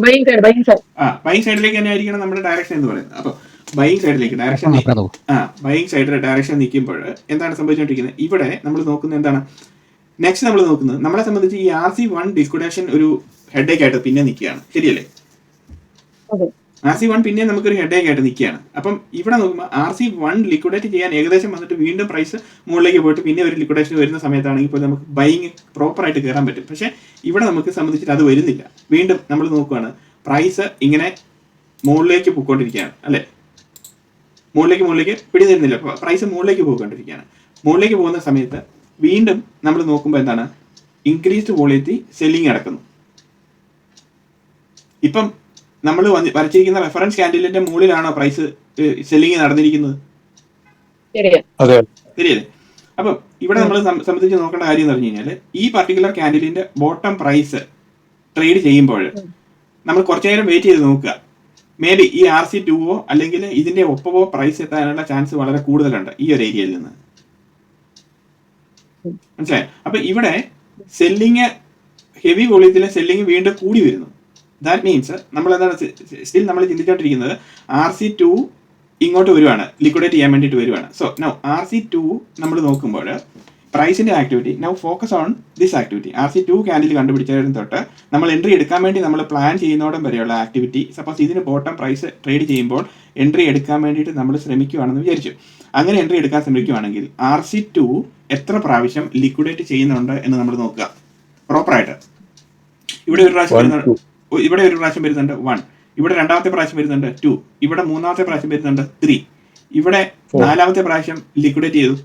buying side buying side ആ സൈഡിലേക്ക് തന്നെ ആയിരിക്കണം നമ്മുടെ ഡയറക്ഷൻ എന്ന് പറയുന്നത്. അപ്പോൾ ബൈങ് സൈഡിലേക്ക് ഡയറക്ഷൻ ആ ബൈങ് സൈഡിലെ ഡയറക്ഷൻ നിൽക്കുമ്പോൾ എന്താണ് സംഭവിച്ചുകൊണ്ടിരിക്കുന്നത്? ഇവിടെ നമ്മൾ നോക്കുന്നത് എന്താണ്? നെക്സ്റ്റ് നമ്മൾ നോക്കുന്നത് നമ്മളെ സംബന്ധിച്ച് ഈ ആർ സി വൺ ഡിസ്കുഡേഷൻ ഒരു ഹെഡേക്ക് ആയിട്ട് പിന്നെ നിൽക്കുകയാണ്. ശരിയല്ലേ? ആർ സി വൺ പിന്നെ നമുക്കൊരു ഹെഡേക്ക് ആയിട്ട് നിൽക്കുകയാണ്. അപ്പം ഇവിടെ നോക്കുമ്പോൾ ആർ സി വൺ ലിക്വിഡേറ്റ് ചെയ്യാൻ ഏകദേശം വന്നിട്ട് വീണ്ടും പ്രൈസ് മുകളിലേക്ക് പോയിട്ട് പിന്നെ ഒരു ലിക്വിഡേഷൻ വരുന്ന സമയത്താണെങ്കിൽ പോലും നമുക്ക് ബൈങ് പ്രോപ്പർ ആയിട്ട് കയറാൻ പറ്റും. പക്ഷേ ഇവിടെ നമുക്ക് സംബന്ധിച്ചിട്ട് അത് വരുന്നില്ല. വീണ്ടും നമ്മൾ നോക്കുകയാണ് പ്രൈസ് ഇങ്ങനെ മുകളിലേക്ക് പോയിക്കൊണ്ടിരിക്കുകയാണ് അല്ലേ? മുകളിലേക്ക് മുകളിലേക്ക് പിടി തരുന്നില്ല പ്രൈസ് മുകളിലേക്ക് പോയിക്കൊണ്ടിരിക്കുകയാണ്. മുകളിലേക്ക് പോകുന്ന സമയത്ത് വീണ്ടും നമ്മൾ നോക്കുമ്പോൾ എന്താണ്? ഇൻക്രീസ്ഡ് വോളിയത്തിൽ സെല്ലിംഗ് നടക്കുന്നു. ഇപ്പം നമ്മൾ വരച്ചിരിക്കുന്ന റെഫറൻസ് കാൻഡിലിന്റെ മുകളിലാണോ പ്രൈസ് സെല്ലിംഗ് നടന്നിരിക്കുന്നത്? ശരിയല്ലേ? അപ്പം ഇവിടെ നമ്മൾ സംബന്ധിച്ച് നോക്കേണ്ട കാര്യം എന്ന് പറഞ്ഞു കഴിഞ്ഞാൽ ഈ പർട്ടിക്കുലർ കാൻഡിലിന്റെ ബോട്ടം പ്രൈസ് ട്രേഡ് ചെയ്യുമ്പോൾ നമ്മൾ കുറച്ചു നേരം വെയിറ്റ് ചെയ്ത് നോക്കുക. മേ ബി ഈ ആർ സി ടുവോ അല്ലെങ്കിൽ ഇതിന്റെ ഒപ്പമോ പ്രൈസ് എത്താനുള്ള ചാൻസ് വളരെ കൂടുതലുണ്ട് ഈ ഒരു ഏരിയയിൽ നിന്ന്. മനസ്സിലായി? അപ്പൊ ഇവിടെ സെല്ലിങ് ഹെവി വോളിയത്തിലെ സെല്ലിങ് വീണ്ടും കൂടി വരുന്നു. ദാറ്റ് മീൻസ് നമ്മൾ എന്താണ് സ്റ്റിൽ നമ്മൾ ചിന്തിച്ചുകൊണ്ടിരിക്കുന്നത് ആർ സി ടു ഇങ്ങോട്ട് വരുവാണ് ലിക്വിഡേറ്റ് ചെയ്യാൻ വേണ്ടിയിട്ട് വരുവാണ്. So now R C two നമ്മൾ നോക്കുമ്പോൾ പ്രൈസിന്റെ activity now focus on this activity R C two candle കണ്ടുപിടിച്ചതിന് തൊട്ട് നമ്മൾ എൻട്രി എടുക്കാൻ വേണ്ടി നമ്മൾ പ്ലാൻ ചെയ്യുന്നോടം വരെയുള്ള ആക്ടിവിറ്റി സപ്പോസ് ഇതിന് ബോട്ടം പ്രൈസ് ട്രേഡ് ചെയ്യുമ്പോൾ എൻട്രി എടുക്കാൻ വേണ്ടിയിട്ട് നമ്മൾ ശ്രമിക്കുകയാണെന്ന് വിചാരിച്ചു. അങ്ങനെ എൻട്രി എടുക്കാൻ ശ്രമിക്കുകയാണെങ്കിൽ ആർ സി ടു എത്ര പ്രാവശ്യം ലിക്വിഡേറ്റ് ചെയ്യുന്നുണ്ട് എന്ന് നമ്മൾ നോക്കുക. പ്രോപ്പറായിട്ട് ഇവിടെ ഒരു പ്രാവശ്യം ഇവിടെ ഒരു പ്രാവശ്യം വരുന്നുണ്ട് വൺ ഇവിടെ രണ്ടാമത്തെ പ്രാവശ്യം വരുന്നുണ്ട് ടു ഇവിടെ മൂന്നാമത്തെ പ്രാവശ്യം വരുന്നുണ്ട് ത്രീ ഇവിടെ നാലാമത്തെ പ്രാവശ്യം ലിക്വിഡേറ്റ് ചെയ്തു.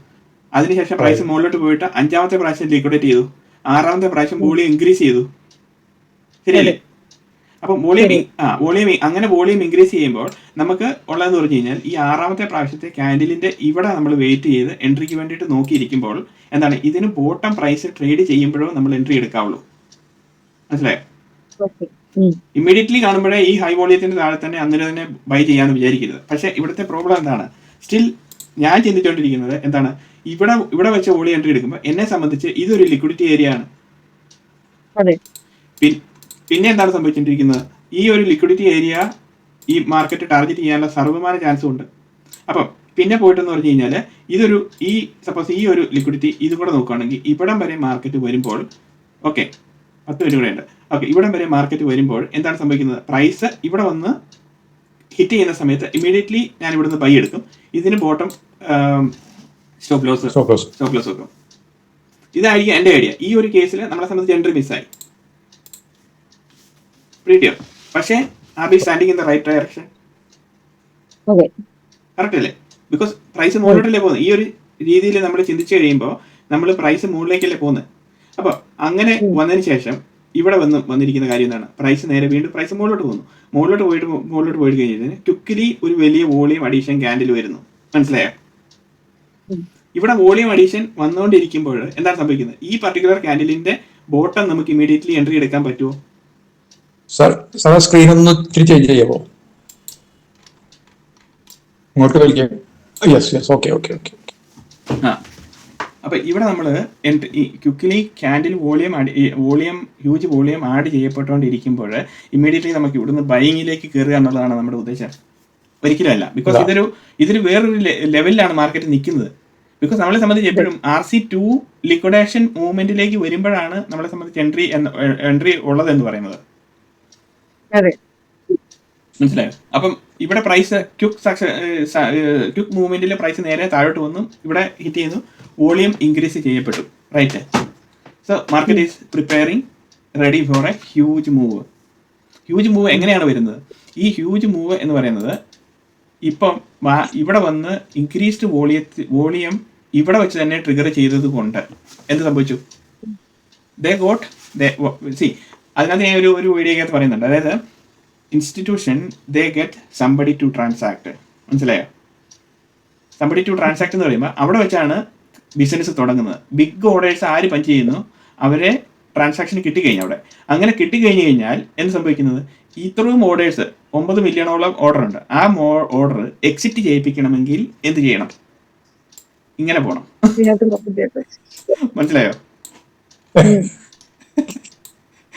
അതിനുശേഷം പ്രൈസ് മുകളിലോട്ട് പോയിട്ട് അഞ്ചാമത്തെ പ്രാവശ്യം ലിക്വിഡേറ്റ് ചെയ്തു. ആറാമത്തെ പ്രാവശ്യം വോളിയം ഇൻക്രീസ് ചെയ്തു. ശരിയല്ലേ? അപ്പൊ വോളിയം ആ വോളിയം അങ്ങനെ വോളിയം ഇൻക്രീസ് ചെയ്യുമ്പോൾ നമുക്ക് ഉള്ളതെന്ന് പറഞ്ഞു കഴിഞ്ഞാൽ ഈ ആറാമത്തെ പ്രാവശ്യത്തെ കാൻഡിലിന്റെ ഇവിടെ നമ്മൾ വെയിറ്റ് ചെയ്ത് എൻട്രിക്ക് വേണ്ടിയിട്ട് നോക്കിയിരിക്കുമ്പോൾ എന്താണ്? ഇതിന് ബോട്ടം പ്രൈസ് ട്രേഡ് ചെയ്യുമ്പോഴോ നമ്മൾ എൻട്രി എടുക്കാവുള്ളൂ. മനസ്സിലായോ. ഇമ്മീഡിയറ്റ്ലി കാണുമ്പോഴേ ഈ ഹൈ വോളിയത്തിന്റെ താഴെ തന്നെ അന്നേരം തന്നെ ബൈ ചെയ്യാന്ന് വിചാരിക്കരുത്. പക്ഷെ ഇവിടുത്തെ പ്രോബ്ലം എന്താണ്? സ്റ്റിൽ ഞാൻ ചിന്തിച്ചുകൊണ്ടിരിക്കുന്നത് എന്താണ്? ഇവിടെ ഇവിടെ വെച്ച വോളി എൻട്രി എടുക്കുമ്പോൾ എന്നെ സംബന്ധിച്ച് ഇതൊരു ലിക്വിഡിറ്റി ഏരിയ ആണ്. പിന്നെ എന്താണ് സംഭവിച്ചിരിക്കുന്നത് ഈ ഒരു ലിക്വിഡിറ്റി ഏരിയ ഈ മാർക്കറ്റ് ടാർഗറ്റ് ചെയ്യാനുള്ള സർവമാന ചാൻസും ഉണ്ട്. അപ്പം പിന്നെ പോയിട്ടെന്ന് പറഞ്ഞു കഴിഞ്ഞാൽ ഇതൊരു ഈ സപ്പോസ് ഈ ഒരു ലിക്വിഡിറ്റി ഇത് കൂടെ നോക്കുകയാണെങ്കിൽ ഇവിടം വരെ മാർക്കറ്റ് വരുമ്പോൾ ഓക്കെ പത്ത് മിനിറ്റ് കൂടെ ഉണ്ട്. ഓക്കെ ഇവിടം വരെ മാർക്കറ്റ് വരുമ്പോൾ എന്താണ് സംഭവിക്കുന്നത്? പ്രൈസ് ഇവിടെ വന്ന് ഹിറ്റ് ചെയ്യുന്ന സമയത്ത് ഇമീഡിയറ്റ്ലി ഞാൻ ഇവിടുന്ന് ബൈ എടുക്കും. ഇതിന് bottom stop loss. Stop loss വെക്കും. ഇതായിരിക്കും എന്റെ ഐഡിയ ഈ ഒരു കേസിൽ നമ്മളെ സംബന്ധിച്ച് എൻട്രി മിസ്സായി പ്രീറ്റിയോ പക്ഷേ are be standing in the right direction correct അല്ലേ? ബിക്കോസ് പ്രൈസ് മുകളിലോട്ടല്ലേ പോകുന്നത്? ഈ ഒരു രീതിയിൽ നമ്മൾ ചിന്തിച്ചു കഴിയുമ്പോൾ നമ്മൾ പ്രൈസ് മുകളിലേക്കല്ലേ പോകുന്നത്? അപ്പോൾ അങ്ങനെ വന്നതിന് ശേഷം ഇവിടെ വന്ന് വന്നിരിക്കുന്ന കാര്യം എന്താണ്? പ്രൈസ് നേരെ വീണ്ടും പ്രൈസ് മുകളിലോട്ട് പോകുന്നു. മുകളിലോട്ട് പോയിട്ട് മുകളിലോട്ട് പോയിട്ട് കഴിഞ്ഞതിന് ക്യുക്കിലി ഒരു വലിയ വോളിയം അഡീഷൻ ക്യാൻഡിൽ വരുന്നു. മനസ്സിലായോ? ഇവിടെ വോളിയം അഡീഷൻ വന്നുകൊണ്ടിരിക്കുമ്പോൾ എന്താണ് സംഭവിക്കുന്നത്? ഈ പർട്ടിക്കുലർ ക്യാൻഡിലിന്റെ ബോട്ടം നമുക്ക് ഇമീഡിയറ്റ്ലി എൻട്രി എടുക്കാൻ പറ്റുമോ സാർ സാർ സ്ക്രീൻ ഒന്ന് ഇത്തിരി ചേഞ്ച് ചെയ്യാമോ ഇങ്ങോട്ട് വലിക്കാം yes yes okay okay okay ആ. അപ്പൊ ഇവിടെ നമ്മൾ ഈ quickly candle volume volume huge volume add ചെയ്യപ്പെട്ടുകൊണ്ടിരിക്കുമ്പോൾ immediately നമുക്ക് ഇവിടുന്ന് ബൈങ്ങിലേക്ക് കയറുക എന്നുള്ളതാണ് നമ്മുടെ ഉദ്ദേശം. ഒരിക്കലും അല്ല. ബിക്കോസ് ഇതൊരു ഇതൊരു വേറൊരു ലെവലിലാണ് മാർക്കറ്റ് നിൽക്കുന്നത്. ബിക്കോസ് നമ്മളെ സംബന്ധിച്ച് എപ്പോഴും ആർ സി ടു ലിക്വിഡേഷൻ മൂവ്മെന്റിലേക്ക് വരുമ്പോഴാണ് നമ്മളെ സംബന്ധിച്ച് എൻട്രി എൻട്രി ഉള്ളത് എന്ന് പറയുന്നത്. അതെ. മനസ്സിലായോ? അപ്പം ഇവിടെ പ്രൈസ് ക്യുക്ക് ക്യുക്ക് മൂവ്മെന്റിലെ പ്രൈസ് നേരെ താഴോട്ട് വന്നു. ഇവിടെ ഹിറ്റ് ചെയ്യുന്നു. വോളിയം ഇൻക്രീസ് ചെയ്യപ്പെട്ടു. Right so market is preparing ready for a huge move huge move എങ്ങനെയാണ് വരുന്നത്? ഈ ഹ്യൂജ് മൂവ് എന്ന് പറയുന്നത് ഇപ്പം ഇവിടെ വന്ന് ഇൻക്രീസ്ഡ് വോളിയ വോളിയം ഇവിടെ വെച്ച് തന്നെ ട്രിഗർ ചെയ്തത് കൊണ്ട് എന്ത് സംഭവിച്ചു? ദേ ഗോട്ട് സി അതിനകത്ത് ഞാൻ ഒരു ഒരു വീഡിയോക്കകത്ത് പറയുന്നുണ്ട്. അതായത് institution they get somebody to transact മനസ്സിലായോ? സംബഡി ടു ട്രാൻസാക്ട് എന്ന് പറയുമ്പോൾ അവിടെ വെച്ചാണ് ബിസിനസ് തുടങ്ങുന്നത്. ബിഗ് ഓർഡേഴ്സ് ആര് പഞ്ച് ചെയ്യുന്നു? അവരെ ട്രാൻസാക്ഷൻ കിട്ടിക്കഴിഞ്ഞു അവിടെ. അങ്ങനെ കിട്ടിക്കഴിഞ്ഞു കഴിഞ്ഞാൽ എന്ത് സംഭവിക്കുന്നത്? ഇത്രയും ഓർഡേഴ്സ് ഒമ്പത് മില്യണോളം ഓർഡർ ഉണ്ട്. ആ ഓർഡർ എക്സിറ്റ് ചെയ്യിപ്പിക്കണമെങ്കിൽ എന്ത് ചെയ്യണം? ഇങ്ങനെ പോണം. മനസ്സിലായോ?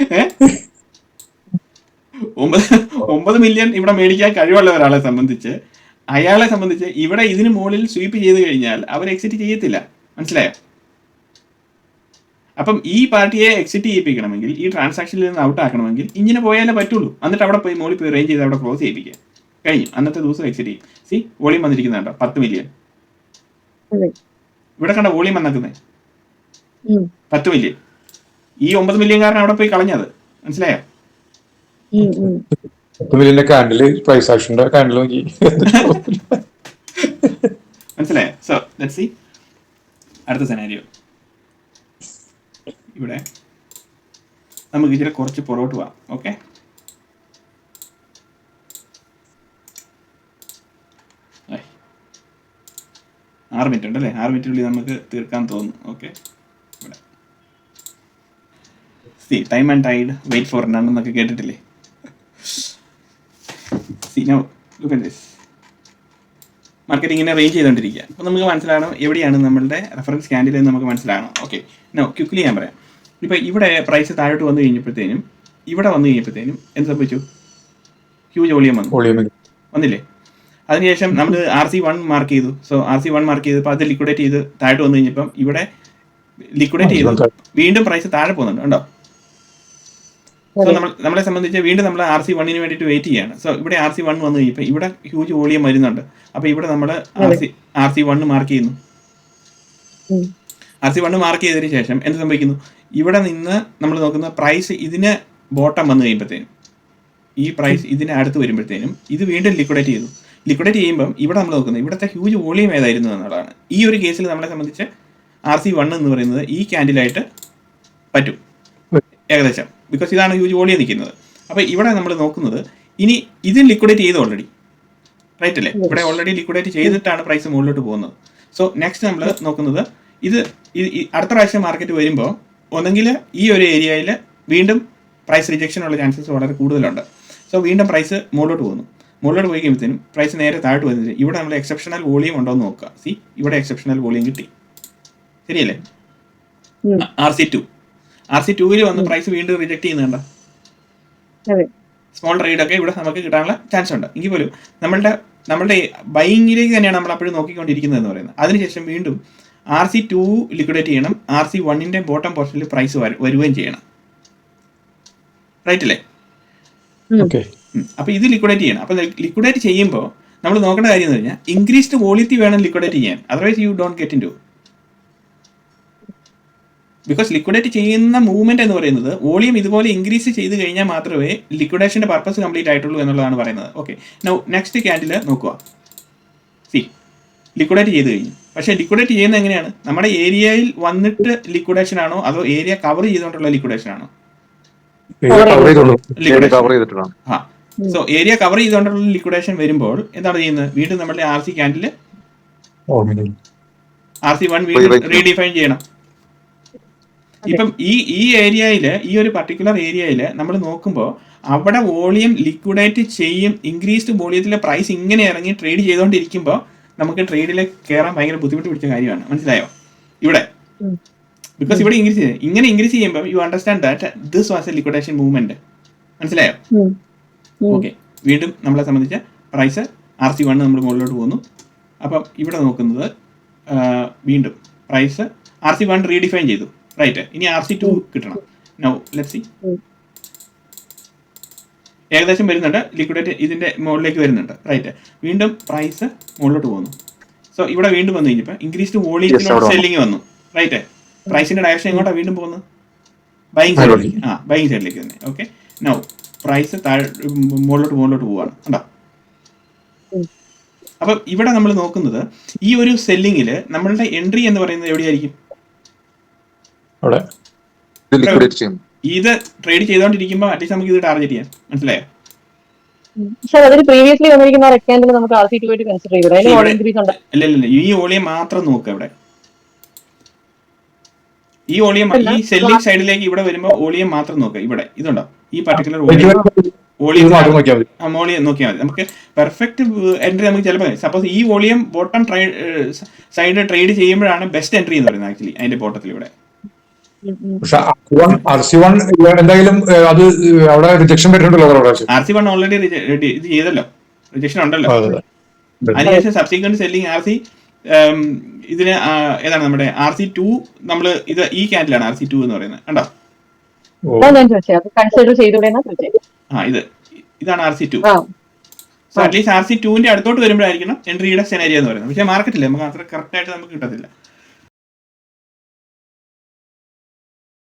ഏ? ഒമ്പത് ഒമ്പത് മില്യൺ ഇവിടെ മേടിക്കാൻ കഴിവുള്ള ഒരാളെ സംബന്ധിച്ച് അയാളെ സംബന്ധിച്ച് ഇവിടെ ഇതിന് മുകളിൽ സ്വീപ്പ് ചെയ്ത് കഴിഞ്ഞാൽ അവർ എക്സിറ്റ് ചെയ്യത്തില്ല. മനസ്സിലായോ? അപ്പം ഈ പാർട്ടിയെ എക്സിറ്റ് ചെയ്യിപ്പിക്കണമെങ്കിൽ ഈ ട്രാൻസാക്ഷനിൽ നിന്ന് ഔട്ട് ആക്കണമെങ്കിൽ ഇങ്ങനെ പോയാലേ പറ്റുള്ളൂ. എന്നിട്ട് അവിടെ പോയി മോളിൽ പോയി റേഞ്ച് ചെയ്ത് അവിടെ ക്ലോസ് ചെയ്യിപ്പിക്കുക. കഴിഞ്ഞു. അന്നത്തെ ദിവസം എക്സിറ്റ് ചെയ്യും. സി വോളിയം വന്നിരിക്കുന്നുണ്ടോ പത്ത് മില്യൺ ഇവിടെ കണ്ട വോളിയം വന്നേക്കുന്നത് ഉം. പത്ത് മില്യൺ ഈ ഒമ്പത് മില്യൺകാരൻ അവിടെ പോയി കളഞ്ഞത്. മനസ്സിലായോ? മില്യന്റെ കാൻഡിൽ പ്രൈസ് ആക്ഷന്റെ കാൻഡിൽ നോക്കി. മനസ്സിലായോ? സോ ലെറ്റ് സി അടുത്ത സെനാരിയോ ഇവിടെ നമുക്ക് ഇച്ചിരി കുറച്ച് പുറകോട്ട് പോവാം ഓക്കെ ആറ് മിനിറ്റ് ഉണ്ടല്ലേ? ആറ് മിനിറ്റിനുള്ളിൽ നമുക്ക് തീർക്കാൻ തോന്നുന്നു ഓക്കെ ഇവിടെ. See time and tide wait for none എന്നൊക്കെ കേട്ടിട്ടില്ലേ? No look at this market ഇങ്ങനെ റേഞ്ച് ചെയ്തുകൊണ്ടിരിക്കുക അപ്പോൾ നമുക്ക് മനസ്സിലാകണം എവിടെയാണ് നമ്മളുടെ റെഫറൻസ് ക്യാൻഡിൽ എന്ന് നമുക്ക് മനസ്സിലാകണം. ഓക്കെ നോ ക്വിക്ലി ഞാൻ പറയാം. ഇപ്പോൾ ഇവിടെ പ്രൈസ് താഴോട്ട് വന്നു കഴിഞ്ഞപ്പോഴത്തേനും ഇവിടെ വന്നു കഴിഞ്ഞപ്പോഴത്തേനും എന്ത് സംഭവിച്ചു? ഹ്യൂജ് വോളിയം വന്നു. വന്നില്ലേ? അതിനുശേഷം നമ്മൾ ആർ സി വൺ മാർക്ക് ചെയ്തു. So R C one mark ചെയ്തപ്പോൾ അത് ലിക്വിഡേറ്റ് ചെയ്ത് താഴോട്ട് വന്നു കഴിഞ്ഞപ്പം ഇവിടെ ലിക്വിഡേറ്റ് ചെയ്തു. വീണ്ടും പ്രൈസ് താഴെ പോകുന്നുണ്ട്. ഉണ്ടോ സോ നമ്മൾ നമ്മളെ സംബന്ധിച്ച് വീണ്ടും നമ്മൾ ആർ സി വണ്ണിന് വേണ്ടിട്ട് വെയിറ്റ് ചെയ്യാണ്. സോ ഇവിടെ ആർ സി വൺ വന്നു കഴിഞ്ഞപ്പോൾ ഇവിടെ ഹ്യൂജ് വോളിയം വരുന്നുണ്ട്. അപ്പോൾ ഇവിടെ നമ്മൾ R C R C one mark ചെയ്യുന്നു. ആർ സി വണ്ണ് മാർക്ക് ചെയ്തതിന് ശേഷം എന്ത് സംഭവിക്കുന്നു? ഇവിടെ നിന്ന് നമ്മൾ നോക്കുന്ന പ്രൈസ് ഇതിന് ബോട്ടം വന്നു കഴിയുമ്പോഴത്തേനും ഈ പ്രൈസ് ഇതിന് അടുത്ത് വരുമ്പോഴത്തേനും ഇത് വീണ്ടും ലിക്വിഡേറ്റ് ചെയ്തു ലിക്വിഡേറ്റ് ചെയ്യുമ്പം ഇവിടെ നമ്മൾ നോക്കുന്നത് ഇവിടുത്തെ ഹ്യൂജ് വോളിയം ഏതായിരുന്നു എന്നുള്ളതാണ്. ഈ ഒരു കേസിൽ നമ്മളെ സംബന്ധിച്ച് ആർ സി വൺ എന്ന് പറയുന്നത് ഈ ക്യാൻഡിലായിട്ട് പറ്റും. ഏകദേശം. ബിക്കോസ് ഇതാണ് ഹ്യൂജ് വോളിയം നിൽക്കുന്നത്. അപ്പോൾ ഇവിടെ നമ്മൾ നോക്കുന്നത് ഇനി ഇതിന് ലിക്വിഡേറ്റ് ചെയ്ത് ഓൾറെഡി റൈറ്റ് അല്ലേ? ഇവിടെ ഓൾറെഡി ലിക്വിഡേറ്റ് ചെയ്തിട്ടാണ് പ്രൈസ് മുകളിലോട്ട് പോകുന്നത്. സോ നെക്സ്റ്റ് നമ്മൾ നോക്കുന്നത് ഇത് അടുത്ത പ്രാവശ്യം മാർക്കറ്റ് വരുമ്പോൾ ഒന്നെങ്കിൽ ഈ ഒരു ഏരിയയിൽ വീണ്ടും പ്രൈസ് റിജക്ഷൻ ഉള്ള ചാൻസസ് വളരെ കൂടുതലുണ്ട്. സോ വീണ്ടും പ്രൈസ് മുകളിലോട്ട് പോകുന്നു. മുകളിലോട്ട് പോയി കഴിയുമ്പോഴത്തേനും പ്രൈസ് നേരെ താഴോട്ട് വരുന്നത് ഇവിടെ നമ്മൾ എക്സെപ്ഷണൽ വോളിയം ഉണ്ടോ എന്ന് നോക്കുക. സി ഇവിടെ എക്സെപ്ഷണൽ വോളിയം കിട്ടി. ശരിയല്ലേ. R C two R C ടൂവിൽ വന്ന് പ്രൈസ് വീണ്ടും റിജക്ട് ചെയ്യുന്നുണ്ടോ. അതെ. സ്മോൾ ട്രേഡ് ഒക്കെ ഇവിടെ നമുക്ക് കിട്ടാനുള്ള ചാൻസ് ഉണ്ട്. എങ്കിൽ പോലും നമ്മളുടെ നമ്മളുടെ ബൈങ്ങിലേക്ക് തന്നെയാണ് നമ്മൾ അപ്പോഴും നോക്കിക്കൊണ്ടിരിക്കുന്നത് എന്ന് പറയുന്നത്. അതിനുശേഷം വീണ്ടും ആർ സി ടു ലിക്വിഡേറ്റ് ചെയ്യണം. ആർ സി വണ്ണിന്റെ ബോട്ടം പോർഷനിൽ പ്രൈസ് വരുകയും ചെയ്യണം. റൈറ്റ് അല്ലേ ഓക്കെ ഉം. അപ്പൊ ഇത് ലിക്വിഡേറ്റ് ചെയ്യണം. അപ്പൊ ലിക്വിഡേറ്റ് ചെയ്യുമ്പോൾ നമ്മൾ നോക്കേണ്ട കാര്യം എന്ന് പറഞ്ഞാൽ ഇൻക്രീസ്ഡ് വോളിറ്റി വേണം ലിക്വിഡേറ്റ് ചെയ്യാൻ. Otherwise you don't get into because liquidate ചെയ്യുന്ന മൂവ്മെന്റ് എന്ന് പറയുന്നത് വോളിയം ഇതുപോലെ ഇൻക്രീസ് ചെയ്ത് കഴിഞ്ഞാൽ മാത്രമേ ലിക്വിഡേഷന്റെ പർപ്പസ് കംപ്ലീറ്റ് ആയിട്ടുള്ളൂ എന്നുള്ളതാണ് പറയുന്നത്. ഓക്കെ നൗ നെക്സ്റ്റ് ക്യാൻഡിൽ നോക്കുക. സി ലിക്വിഡേറ്റ് ചെയ്ത് കഴിഞ്ഞു. പക്ഷേ ലിക്വിഡേറ്റ് ചെയ്യുന്നത് എങ്ങനെയാണ്? നമ്മുടെ ഏരിയയിൽ വന്നിട്ട് ലിക്വിഡേഷൻ ആണോ? അതോ ഏരിയ കവർ ചെയ്തുകൊണ്ടുള്ള ലിക്വിഡേഷൻ ആണോ? ആ. സോ ഏരിയ കവർ ചെയ്തുകൊണ്ടുള്ള ലിക്വിഡേഷൻ വരുമ്പോൾ എന്താണ് ചെയ്യുന്നത്? വീണ്ടും നമ്മുടെ ആർ സി ക്യാൻഡിൽ ഓർമ്മയില്ല ആർ സി വൺ വീണ്ടും റീഡിഫൈൻ ചെയ്യണം. ഇപ്പം ഈ ഈ ഏരിയയിൽ ഈ ഒരു പർട്ടിക്കുലർ ഏരിയയിൽ നമ്മൾ നോക്കുമ്പോൾ അവിടെ വോളിയം ലിക്വിഡേറ്റ് ചെയ്യും ഇൻക്രീസ്ഡ് വോളിയത്തിലെ പ്രൈസ് ഇങ്ങനെ ഇറങ്ങി ട്രേഡ് ചെയ്തുകൊണ്ടിരിക്കുമ്പോൾ നമുക്ക് ട്രേഡിൽ കയറാൻ ഭയങ്കര ബുദ്ധിമുട്ട് പിടിച്ച കാര്യമാണ്. മനസ്സിലായോ? ഇവിടെ. ബിക്കോസ് ഇവിടെ ഇൻക്രീസ് ചെയ്ത് ഇങ്ങനെ ഇൻക്രീസ് ചെയ്യുമ്പോൾ you understand that this was a liquidation movement മനസ്സിലായോ. ഓക്കെ വീണ്ടും നമ്മളെ സംബന്ധിച്ച് പ്രൈസ് ആർ സി വൺ നമ്മൾ മുകളിലോട്ട് പോകുന്നു. അപ്പം ഇവിടെ നോക്കുന്നത് വീണ്ടും price R C one redefine ചെയ്തു. റൈറ്റ് ഇനി ആർ സി ടു കിട്ടണം. Now let see. ഏകദേശം വരുന്നുണ്ട്. ലിക്വിഡേറ്റ് ഇതിന്റെ മുകളിലേക്ക് വരുന്നുണ്ട്. റൈറ്റ് വീണ്ടും പ്രൈസ് മുകളിലോട്ട് പോകുന്നു. സോ ഇവിടെ വീണ്ടും വന്നു കഴിഞ്ഞപ്പോൾ ഇൻക്രീസ്ഡ് വോളിയത്തിനോട്. സെല്ലിംഗ് വന്നു. റൈറ്റ് പ്രൈസിന്റെ ഡയറക്ഷൻ എങ്ങോട്ടാണ് വീണ്ടും പോകുന്നത്? ബൈങ് സൈഡിലേക്ക് ആ ബൈങ് സൈഡിലേക്ക് തന്നെ ഓക്കെ നൗ പ്രൈസ് താഴെ മുകളിലോട്ട് മുകളിലോട്ട് പോവാണ്. കണ്ടോ. അപ്പം ഇവിടെ നമ്മൾ നോക്കുന്നത് ഈ ഒരു സെല്ലിങ്ങിൽ നമ്മളുടെ എൻട്രി എന്ന് പറയുന്നത് എവിടെയായിരിക്കും? അവിടെ? ഇത് ലിക്വിഡേറ്റ് ചെയ്യും. ഇത് ട്രേഡ് ചെയ്തുകൊണ്ടിരിക്കുമ്പോൾ അറ്റ്ലീസ്റ്റ് നമുക്ക് ഇത് ടാർഗറ്റ് ചെയ്യാം. മനസ്സിലായോ? സാർ അതിന് പ്രീവിയസ്ലി വന്നിരിക്കുന്ന നമുക്ക് ആർ സി ടു ആയിട്ട് കൺസിഡർ ചെയ്തു. അതിന് വോളിയം ഇൻക്രീസ് ഉണ്ട്. ഇല്ല അല്ല, ഈ വോളിയം മാത്രം നോക്കുക ഇവിടെ ഈ ഓളിയം ഈ സെല്ലിംഗ് സൈഡിലേക്ക് ഇവിടെ വരുമ്പോൾ ഓളിയം മാത്രം നോക്കുക ഇവിടെ ഇതുണ്ടോ? ഈ പർട്ടിക്കുലർ വോളിയം. ഓളിയം വേണമെങ്കിൽ ഓളിയം മാത്രം. നോക്കിയാൽ മതി. ആ മോളിയം നോക്കിയാൽ മതി. നമുക്ക് പെർഫെക്റ്റ് എൻട്രി നമുക്ക് ചിലപ്പോൾ സപ്പോസ് ഈ volume bottom trade side trade ചെയ്യുമ്പോഴാണ് ബെസ്റ്റ് എൻട്രി എന്ന് പറയുന്നത് ആക്ച്വലി അതിന്റെ ബോട്ടത്തിൽ ഇവിടെ. പക്ഷെ ആർ സി വൺ എന്തായാലും അത് അവിടെ റിജക്ഷൻ പറ്റിയിട്ടുണ്ടല്ലോ ആർ സി വൺ ഓൾറെഡി ഇത് ചെയ്തല്ലോ. റിജക്ഷൻ ഉണ്ടല്ലോ. അതെ, അതെ. അതിനുശേഷം സബ്സിക്വന്റ് സെല്ലിംഗ് ആർ സി ഇതിന് ഏതാണ് നമ്മുടെ ആർ സി ടു നമ്മൾ ഇത് ഈ ക്യാൻഡിലാണ് ആർ സി ടു എന്ന് പറയുന്നത്. കണ്ടോ? ഓ, ഞാൻ ചോദിച്ചത് അത് കൺസിഡർ ചെയ്തൂടെ എന്നാ ചോദിച്ചത് ആ ഇത് ഇതാണ് R C two so at least R C ടുവിന്റെ അടുത്തോട്ട് വരുമ്പോഴായിരിക്കണം എൻട്രിയുടെ സെനേരിയ എന്ന് പറയുന്നത്. പക്ഷേ മാർക്കറ്റില്ല നമുക്ക് അത്ര കറക്റ്റ് ആയിട്ട് നമുക്ക് കിട്ടത്തില്ല.